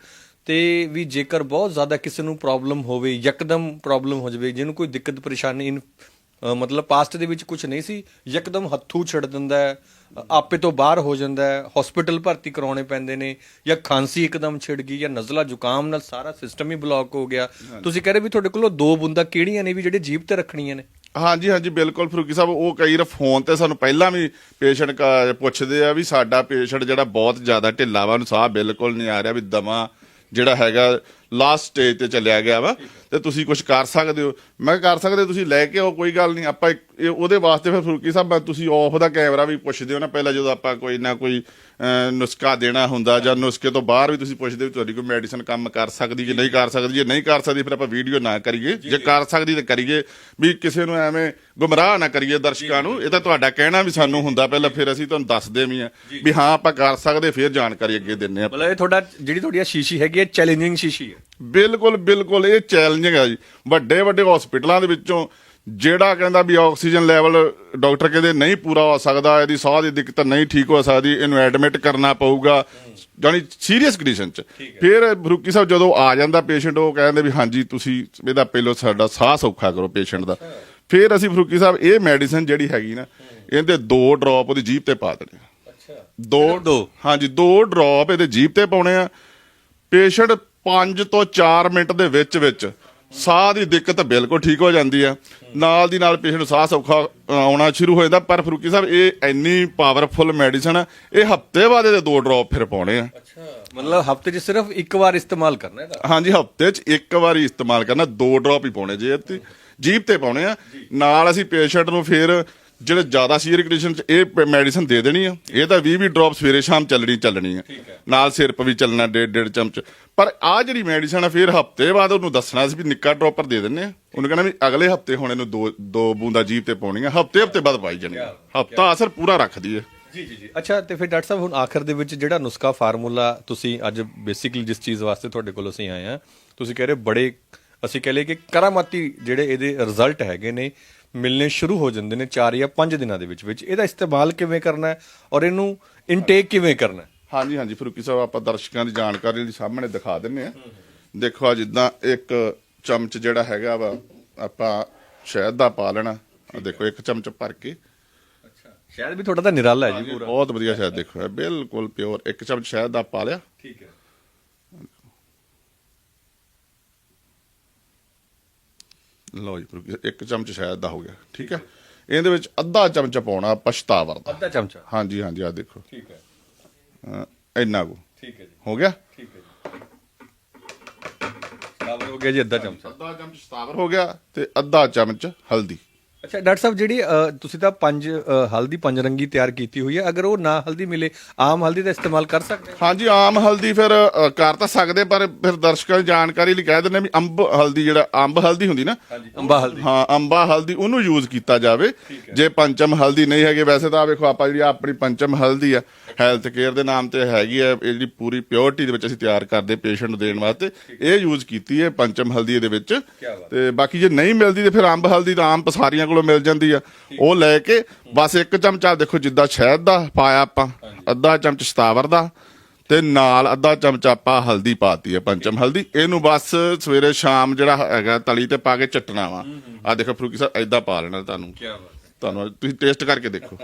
ਤੇ ਵੀ ਜੇਕਰ ਬਹੁਤ ਜ਼ਿਆਦਾ ਕਿਸੇ ਨੂੰ ਪ੍ਰੋਬਲਮ ਹੋਵੇ, ਯਕਦਮ ਪ੍ਰੋਬਲਮ ਹੋ ਜਾਵੇ, ਜਿਹਨੂੰ ਕੋਈ ਦਿੱਕਤ ਪਰੇਸ਼ਾਨੀ ਇਨ ਮਤਲਬ ਪਾਸਟ ਦੇ ਵਿੱਚ ਕੁਝ ਨਹੀਂ ਸੀ। ਯਕਦਮ ਹੱਥੂ ਛੱਡ ਦਿੰਦਾ ਹੈ। ਆਪੇ ਤੋਂ ਬਾਹਰ ਹੋ ਜਾਂਦਾ ਹੈ। ਹਸਪੀਟਲ ਭਰਤੀ ਕਰਾਉਣੇ ਪੈਂਦੇ ਨੇ ਜਾਂ ਖਾਂਸੀ ਇੱਕਦਮ ਛਿੜ ਗਈ ਜਾਂ ਨਜ਼ਲਾ ਜ਼ੁਕਾਮ ਨਾਲ ਸਾਰਾ ਸਿਸਟਮ ਹੀ ਬਲੌਕ ਹੋ ਗਿਆ। ਤੁਸੀਂ ਕਹਿ ਰਹੇ ਵੀ ਤੁਹਾਡੇ ਕੋਲ ਦੋ ਬੂੰਦਾਂ ਕਿਹੜੀਆਂ ਨੇ ਵੀ ਜਿਹੜੇ ਜੀਭ ਤੇ ਰੱਖਣੀਆਂ ਨੇ? ਹਾਂਜੀ ਹਾਂਜੀ ਬਿਲਕੁਲ ਫਰੂਕੀ ਸਾਹਿਬ ਉਹ ਕਈ ਵਾਰ ਫੋਨ ਤੇ ਸਾਨੂੰ ਪਹਿਲਾਂ ਵੀ ਪੇਸ਼ੈਂਟ ਪੁੱਛਦੇ ਆ ਵੀ ਸਾਡਾ ਪੇਸ਼ੈਂਟ ਜਿਹੜਾ ਬਹੁਤ ਜ਼ਿਆਦਾ ਢਿੱਲਾ ਵਾ ਉਹਨੂੰ ਸਾਹ ਬਿਲਕੁਲ ਨਹੀਂ ਆ ਰਿਹਾ ਵੀ ਦਮਾ ਜਿਹੜਾ ਹੈਗਾ ਲਾਸਟ ਸਟੇਜ ਤੇ ਚੱਲਿਆ ਗਿਆ ਵਾ ਤੇ ਤੁਸੀਂ ਕੁਝ ਕਰ ਸਕਦੇ ਹੋ। ਮੈਂ ਕਰ ਸਕਦੇ ਤੁਸੀਂ ਲੈ ਕੇ ਆਓ ਕੋਈ ਗੱਲ ਨਹੀਂ ਆਪਾਂ ਉਹਦੇ ਵਾਸਤੇ ਫਿਰ ਫਰੂਕੀ ਸਾਹਿਬ ਤੁਸੀਂ ਆਫ ਦਾ ਕੈਮਰਾ ਵੀ ਪੁੱਛਦੇ ਹੋ ਨਾ ਪਹਿਲਾਂ ਜਦੋਂ ਆਪਾਂ ਕੋਈ ਨਾ ਕੋਈ ਨੁਸਖਾ ਦੇਣਾ ਹੁੰਦਾ ਜਾਂ ਨੁਸਖੇ ਤੋਂ ਬਾਹਰ ਵੀ ਤੁਸੀਂ ਪੁੱਛਦੇ ਹੋ ਵੀ ਤੁਹਾਡੀ ਕੋਈ ਮੈਡੀਸਨ ਕੰਮ ਕਰ ਸਕਦੀ ਕਿ ਨਹੀਂ ਕਰ ਸਕਦੀ ਜੇ ਨਹੀਂ ਕਰ ਸਕਦੀ ਫਿਰ ਆਪਾਂ ਵੀਡੀਓ ਨਾ ਕਰੀਏ। ਜੇ ਕਰ ਸਕਦੀ ਤਾਂ ਕਰੀਏ। ਵੀ ਕਿਸੇ ਨੂੰ ਐਵੇਂ ਗੁੰਮਰਾਹ ਨਾ ਕਰੀਏ ਦਰਸ਼ਕਾਂ ਨੂੰ ਇਹ ਤਾਂ ਤੁਹਾਡਾ ਕਹਿਣਾ ਵੀ ਸਾਨੂੰ ਹੁੰਦਾ ਪਹਿਲਾਂ ਫਿਰ ਅਸੀਂ ਤੁਹਾਨੂੰ ਦੱਸਦੇ ਵੀ ਆ ਵੀ ਹਾਂ ਆਪਾਂ ਕਰ ਸਕਦੇ ਫਿਰ ਜਾਣਕਾਰੀ ਅੱਗੇ ਦਿੰਨੇ ਆ ਮਤਲਬ ਇਹ ਤੁਹਾਡਾ ਜਿਹੜੀ ਤੁਹਾਡੀ ਸ਼ੀਸ਼ੀ ਹੈਗੀ ਹੈ ਚੈਲੰਜਿੰਗ ਸ਼ੀਸ਼ੀ ਹੈ। ਬਿਲਕੁਲ ਬਿਲਕੁਲ ਇਹ ਚੈਲੰਜਿੰਗ ਹੈ ਜੀ। ਵੱਡੇ ਵੱਡੇ ਹਸਪੀਟਲਾਂ ਦੇ ਵਿੱਚੋਂ ਜਿਹੜਾ ਕਹਿੰਦਾ ਵੀ ਆਕਸੀਜਨ ਲੈਵਲ ਡਾਕਟਰ ਕਹਿੰਦੇ ਨਹੀਂ ਪੂਰਾ ਹੋ ਸਕਦਾ ਇਹਦੀ ਸਾਹ ਦੀ ਦਿੱਕਤ ਨਹੀਂ ਠੀਕ ਹੋ ਸਕਦੀ ਇਹਨੂੰ ਐਡਮਿਟ ਕਰਨਾ ਪਊਗਾ ਜਾਨੀ ਸੀਰੀਅਸ ਕੰਡੀਸ਼ਨ ਚ। ਫਿਰ ਫਰੂਕੀ ਸਾਹਿਬ ਜਦੋਂ ਆ ਜਾਂਦਾ ਪੇਸ਼ੈਂਟ ਉਹ ਕਹਿੰਦੇ ਵੀ ਹਾਂਜੀ ਤੁਸੀਂ ਇਹਦਾ ਪਹਿਲੋਂ ਸਾਡਾ ਸਾਹ ਸੌਖਾ ਕਰੋ ਪੇਸ਼ੈਂਟ ਦਾ। ਫਿਰ ਅਸੀਂ ਫਰੂਕੀ ਸਾਹਿਬ ਇਹ ਮੈਡੀਸਨ ਜਿਹੜੀ ਹੈਗੀ ਨਾ ਇਹਦੇ ਦੋ ਡ੍ਰੌਪ ਉਹਦੀ ਜੀਭ ਤੇ ਪਾ ਦੇਣੇ ਆ। ਦੋ ਦੋ। ਹਾਂਜੀ ਦੋ ਡ੍ਰੌਪ ਇਹਦੇ ਜੀਭ ਤੇ ਪਾਉਣੇ ਆ। ਪੇਸ਼ੈਂਟ 5 ਤੋਂ 4 ਮਿੰਟ ਦੇ ਵਿੱਚ ਵਿੱਚ ਸਾਹ ਦੀ ਦਿੱਕਤ ਬਿਲਕੁਲ ਠੀਕ ਹੋ ਜਾਂਦੀ ਆ। ਨਾਲ ਦੀ ਨਾਲ ਪੇਸ਼ੈਂਟ ਨੂੰ ਸਾਹ ਸੌਖਾ ਆਉਣਾ ਸ਼ੁਰੂ ਹੋ ਜਾਂਦਾ। ਪਰ ਫਰੂਕੀ ਸਾਹਿਬ ਇਹ ਇੰਨੀ ਪਾਵਰਫੁਲ ਮੈਡੀਸਨ ਆ ਇਹ ਹਫ਼ਤੇ ਬਾਅਦ ਇਹਦੇ ਦੋ ਡ੍ਰੌਪ ਫਿਰ ਪਾਉਣੇ ਆ। ਅੱਛਾ। ਮਤਲਬ ਹਫ਼ਤੇ 'ਚ ਸਿਰਫ ਇੱਕ ਵਾਰ ਇਸਤੇਮਾਲ ਕਰਨਾ ਇਹਦਾ? ਹਾਂਜੀ ਹਫ਼ਤੇ 'ਚ ਇੱਕ ਵਾਰੀ ਇਸਤੇਮਾਲ ਕਰਨਾ। ਦੋ ਡ੍ਰੌਪ ਹੀ ਪਾਉਣੇ ਜੇ ਜੀਭ ਤੇ ਪਾਉਣੇ ਆ। ਨਾਲ ਅਸੀਂ ਪੇਸ਼ੈਂਟ ਨੂੰ ਫਿਰ ਜਿਹੜੇ ਜ਼ਿਆਦਾ ਸੀਰੀਅਸ ਕੰਡੀਸ਼ਨ 'ਚ ਇਹ ਮੈਡੀਸਨ ਦੇ ਦੇਣੀ ਆ। ਇਹ ਤਾਂ 20 20 ਡ੍ਰੌਪ ਸਵੇਰੇ ਸ਼ਾਮ ਚੱਲਣੀ ਚੱਲਣੀ ਆ। ਨਾਲ ਸਿਰਪ ਵੀ ਚੱਲਣਾ ਡੇਢ ਡੇਢ ਚਮਚ। ਪਰ ਆ ਜਿਹੜੀ ਮੈਡੀਸਨ ਆ ਫਿਰ ਹਫ਼ਤੇ ਬਾਅਦ ਉਹਨੂੰ ਦੱਸਣਾ ਸੀ ਵੀ ਨਿੱਕਾ ਡ੍ਰੌਪਰ ਦੇ ਦਿੰਨੇ ਆ। ਉਹਨੂੰ ਕਹਿਣਾ ਵੀ ਅਗਲੇ ਹਫ਼ਤੇ ਹੁਣ ਇਹਨੂੰ ਦੋ ਦੋ ਬੂੰਦਾ ਜੀਭ ਤੇ ਪਾਉਣੀਆਂ। ਹਫ਼ਤੇ ਹਫ਼ਤੇ ਬਾਅਦ ਪਾਈ ਜਾਣੀ ਹਫਤਾ ਅਸਰ ਪੂਰਾ ਰੱਖਦੀ ਹੈ ਜੀ ਜੀ ਜੀ। ਅੱਛਾ ਤੇ ਫਿਰ ਡਾਕਟਰ ਸਾਹਿਬ ਹੁਣ ਆਖਰ ਦੇ ਵਿੱਚ ਜਿਹੜਾ ਨੁਸਖਾ ਫਾਰਮੂਲਾ ਤੁਸੀਂ ਅੱਜ ਬੇਸਿਕਲੀ ਜਿਸ ਚੀਜ਼ ਵਾਸਤੇ ਤੁਹਾਡੇ ਕੋਲ ਅਸੀਂ ਆਏ ਆ ਤੁਸੀਂ ਕਹਿ ਰਹੇ ਬੜੇ ਅਸੀਂ ਕਹ ਲਈਏ ਕਿ ਕਰਾਮਾਤੀ ਜਿਹੜੇ ਇਹਦੇ ਰਿਜ਼ਲਟ ਹੈਗੇ ਨੇ ਮਿਲਨੇ ਸ਼ੁਰੂ ਹੋ ਜਾਂਦੇ ਨੇ 4 ਜਾਂ 5 ਦਿਨਾਂ ਦੇ ਵਿੱਚ ਵਿੱਚ ਇਹਦਾ ਇਸਤੇਮਾਲ ਕਿਵੇਂ ਕਰਨਾ ਹੈ ਔਰ ਇਹਨੂੰ ਇਨਟੇਕ ਕਿਵੇਂ ਕਰਨਾ ਹੈ? ਹਾਂਜੀ ਹਾਂਜੀ ਫਰੂਕੀ ਸਾਹਿਬ ਆਪਾਂ ਦਰਸ਼ਕਾਂ ਦੀ ਜਾਣਕਾਰੀ ਲਈ ਸਾਹਮਣੇ ਦਿਖਾ ਦਿੰਨੇ ਆ ਦੇਖੋ ਆ ਜਿੱਦਾਂ ਇੱਕ ਚਮਚ ਜਿਹੜਾ ਹੈਗਾ ਵਾ ਆਪਾਂ ਸ਼ਹਿਦ ਦਾ ਪਾ ਲੈਣਾ। ਆ ਦੇਖੋ ਇੱਕ ਚਮਚ ਭਰ ਕੇ। ਅੱਛਾ ਸ਼ਾਇਦ ਵੀ ਤੁਹਾਡਾ ਤਾਂ ਨਿਰਾਲਾ ਹੈ ਜੀ ਪੂਰਾ। ਬਹੁਤ ਵਧੀਆ ਸ਼ਹਿਦ ਦੇਖੋ ਬਿਲਕੁਲ ਪਿਓਰ ਇੱਕ ਚਮਚ ਸ਼ਹਿਦ ਦਾ ਪਾ ਲਿਆ। ਠੀਕ ਹੈ। ਲਓ ਜੀ ਇੱਕ ਚਮਚ ਸ਼ਹਿਦ ਦਾ ਹੋ ਗਿਆ ਠੀਕ ਹੈ? ਇਹਦੇ ਵਿੱਚ ਅੱਧਾ ਚਮਚ ਪਾਉਣਾ ਪਛਤਾਵਰ ਦਾ। ਅੱਧਾ ਚਮਚਾ। ਹਾਂਜੀ ਹਾਂਜੀ ਆ ਦੇਖੋ। ਠੀਕ ਹੈ। ਅਹ ਇੰਨਾ ਕੁ। ਠੀਕ ਹੈ ਜੀ। ਹੋ ਗਿਆ? ਠੀਕ ਹੈ ਜੀ। ਬਰਾਬਰ ਹੋ ਗਿਆ ਜੀ ਅੱਧਾ ਚਮਚਾ। ਅੱਧਾ ਚਮਚ ਸਤਾਵਰ ਹੋ ਗਿਆ ਤੇ ਅੱਧਾ ਚਮਚ ਹਲਦੀ। ਅੱਛਾ ਡਾਕਟਰ ਸਾਹਿਬ ਜਿਹੜੀ ਤੁਸੀਂ ਤਾਂ ਪੰਜ ਹਲਦੀ ਪੰਜ ਰੰਗੀ ਤਿਆਰ ਕੀਤੀ ਹੋਈ ਹੈ ਅਗਰ ਉਹ ਨਾ ਹਲਦੀ ਮਿਲੇ ਆਮ ਹਲਦੀ ਦਾ ਇਸਤੇਮਾਲ ਕਰ ਸਕਦੇ ਹਾਂ? ਹਾਂਜੀ ਆਮ ਹਲਦੀ ਫਿਰ ਕਰ ਤਾਂ ਸਕਦੇ ਪਰ ਫਿਰ ਦਰਸ਼ਕਾਂ ਦੀ ਜਾਣਕਾਰੀ ਲਈ ਕਹਿ ਦਿੰਦੇ ਵੀ ਅੰਬ ਹਲਦੀ ਜਿਹੜਾ ਅੰਬ ਹਲਦੀ ਹੁੰਦੀ ਨਾ? ਅੰਬਾ ਹਲਦੀ। ਹਾਂ ਅੰਬਾ ਹਲਦੀ ਉਹਨੂੰ ਯੂਜ਼ ਕੀਤਾ ਜਾਵੇ। ਜੇ ਪੰਚਮ ਹਲਦੀ ਨਹੀਂ ਹੈਗੇ ਵੈਸੇ ਤਾਂ ਆ ਵੇਖੋ ਆਪਾਂ ਜਿਹੜੀ ਆਪਣੀ ਪੰਚਮ ਹਲਦੀ ਆ ਹੈਲਥ ਕੇਅਰ ਦੇ ਨਾਮ ਤੇ ਹੈਗੀ ਆ ਇਹ ਜਿਹੜੀ ਪੂਰੀ ਪਿਓਰਿਟੀ ਦੇ ਵਿੱਚ ਅਸੀਂ ਤਿਆਰ ਕਰਦੇ ਪੇਸ਼ੈਂਟ ਨੂੰ ਦੇਣ ਵਾਸਤੇ ਇਹ ਯੂਜ਼ ਕੀਤੀ ਹੈ ਪੰਚਮ ਹਲਦੀ ਦੇ ਵਿੱਚ। ਤੇ ਬਾਕੀ ਜੇ ਨਹੀਂ ਮਿਲਦੀ ਤੇ ਫਿਰ ਅੰਬ ਹਲਦੀ ਤਾਂ ਆਮ ਪਸਾਰੀਆਂ ਕੋਲੋਂ ਮਿਲ ਜਾਂਦੀ ਆ। ਉਹ ਲੈ ਕੇ ਬਸ ਇੱਕ ਚਮਚਾ ਦੇਖੋ ਜਿੱਦਾਂ ਸ਼ਹਿਦ ਦਾ ਪਾਇਆ ਆਪਾਂ ਅੱਧਾ ਚਮਚ ਸਤਾਵਰ ਦਾ ਤੇ ਨਾਲ ਅੱਧਾ ਚਮਚਾ ਆਪਾਂ ਹਲਦੀ ਪਾਤੀ ਹੈ ਪੰਚਮ ਹਲਦੀ। ਇਹਨੂੰ ਬਸ ਸਵੇਰੇ ਸ਼ਾਮ ਜਿਹੜਾ ਹੈਗਾ ਤਲੀ ਤੇ ਪਾ ਕੇ ਚਟਣਾ ਵਾ। ਆ ਦੇਖੋ ਫਰੂਕੀ ਸਾਹਿਬ ਐਦਾਂ ਪਾ ਲੈਣਾ ਤੁਹਾਨੂੰ। ਕੀ ਬਾਤ ਤੁਹਾਨੂੰ ਤੁਸੀਂ ਟੇਸਟ ਕਰਕੇ ਦੇਖੋ।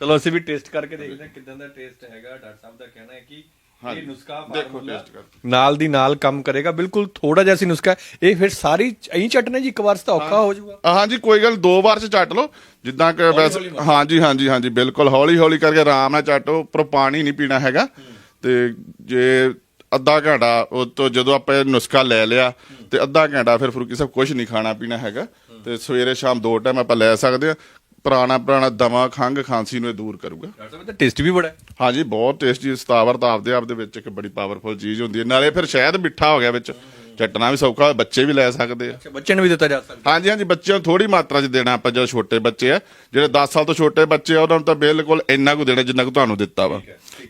ਚਲੋ ਅਸੀਂ ਵੀ ਟੇਸਟ ਕਰਕੇ ਦੇਖਦੇ ਹਾਂ ਕਿਦਾਂ ਦਾ ਟੇਸਟ ਹੈਗਾ। ਡਾਕਟਰ ਸਾਹਿਬ ਦਾ ਕਹਿਣਾ ਹੈ ਕਿ ਇਹ ਨੁਸਖਾ ਦੇਖੋ। ਨਾਲ ਦੀ ਨਾਲ ਕੰਮ ਕਰੇਗਾ ਬਿਲਕੁਲ ਥੋੜਾ ਜਿਹਾ ਸੀ ਨੁਸਖਾ ਇਹ ਫਿਰ ਸਾਰੀ ਐਂ ਚਟਣਾ ਜੀ ਇੱਕ ਵਾਰ ਤਾਂ ਔਖਾ ਹੋ। ਜਾਊਗਾ। ਹਾਂਜੀ ਕੋਈ ਗੱਲ ਦੋ ਵਾਰ ਚ ਚੱਟ ਲਓ ਜਿੱਦਾਂ ਕਿ ਵੈਸੇ ਹਾਂਜੀ ਹਾਂਜੀ ਹਾਂਜੀ ਬਿਲਕੁਲ ਹੌਲੀ ਹੌਲੀ ਕਰਕੇ ਆਰਾਮ ਨਾਲ ਚੱਟੋ ਉੱਪਰੋਂ ਪਾਣੀ ਨਹੀਂ ਪੀਣਾ ਹੈਗਾ। ਤੇ ਜੇ ਅੱਧਾ ਘੰਟਾ ਉਹ ਤੋਂ ਜਦੋਂ ਆਪਾਂ ਇਹ ਨੁਸਖਾ ਲੈ ਲਿਆ ਤੇ ਅੱਧਾ ਘੰਟਾ ਫਿਰ ਫਰੂਕੀ ਸਾਹਿਬ ਕੁਝ ਨਹੀਂ ਖਾਣਾ ਪੀਣਾ ਹੈਗਾ ਤੇ ਸਵੇਰੇ ਸ਼ਾਮ ਦੋ ਟਾਈਮ ਆਪਾਂ ਲੈ ਸਕਦੇ ਆ ਪੁਰਾਣਾ ਪੁਰਾਣਾ ਦਮਾ ਖੰਗ ਖਾਂਸੀ ਨੂੰ ਇਹ ਦੂਰ ਕਰੂਗਾ। ਡਾਕਟਰ ਸਾਹਿਬ ਦਾ ਟੇਸਟ ਵੀ ਬੜਾ ਹੈ। ਹਾਂਜੀ ਬਹੁਤ ਟੇਸਟੀ ਸਤਾਵਰ ਤਾਂ ਆਪਦੇ ਆਪ ਦੇ ਵਿੱਚ ਇੱਕ ਬੜੀ ਪਾਵਰਫੁਲ ਚੀਜ਼ ਹੁੰਦੀ ਹੈ। ਨਾਲੇ ਫਿਰ ਸ਼ਾਇਦ ਮਿੱਠਾ ਹੋ ਗਿਆ ਵਿੱਚ। ਚਟਣਾ ਵੀ ਸੌਖਾ ਬੱਚੇ ਵੀ ਲੈ ਸਕਦੇ ਆ। ਅੱਛਾ ਬੱਚਿਆਂ ਨੂੰ ਵੀ ਦਿੱਤਾ ਜਾ ਸਕਦਾ। ਹਾਂਜੀ ਹਾਂਜੀ ਬੱਚਿਆਂ ਨੂੰ ਥੋੜੀ ਮਾਤਰਾ 'ਚ ਦੇਣਾ ਆਪਾਂ ਜਦੋਂ ਛੋਟੇ ਬੱਚੇ ਆ। ਜਿਹੜੇ 10 ਸਾਲ ਤੋਂ ਛੋਟੇ ਬੱਚੇ ਆ ਉਹਨਾਂ ਨੂੰ ਤਾਂ ਬਿਲਕੁਲ ਇੰਨਾ ਕੁ ਦੇਣਾ ਜਿੰਨਾ ਕੁ ਤੁਹਾਨੂੰ ਦਿੱਤਾ ਵਾ।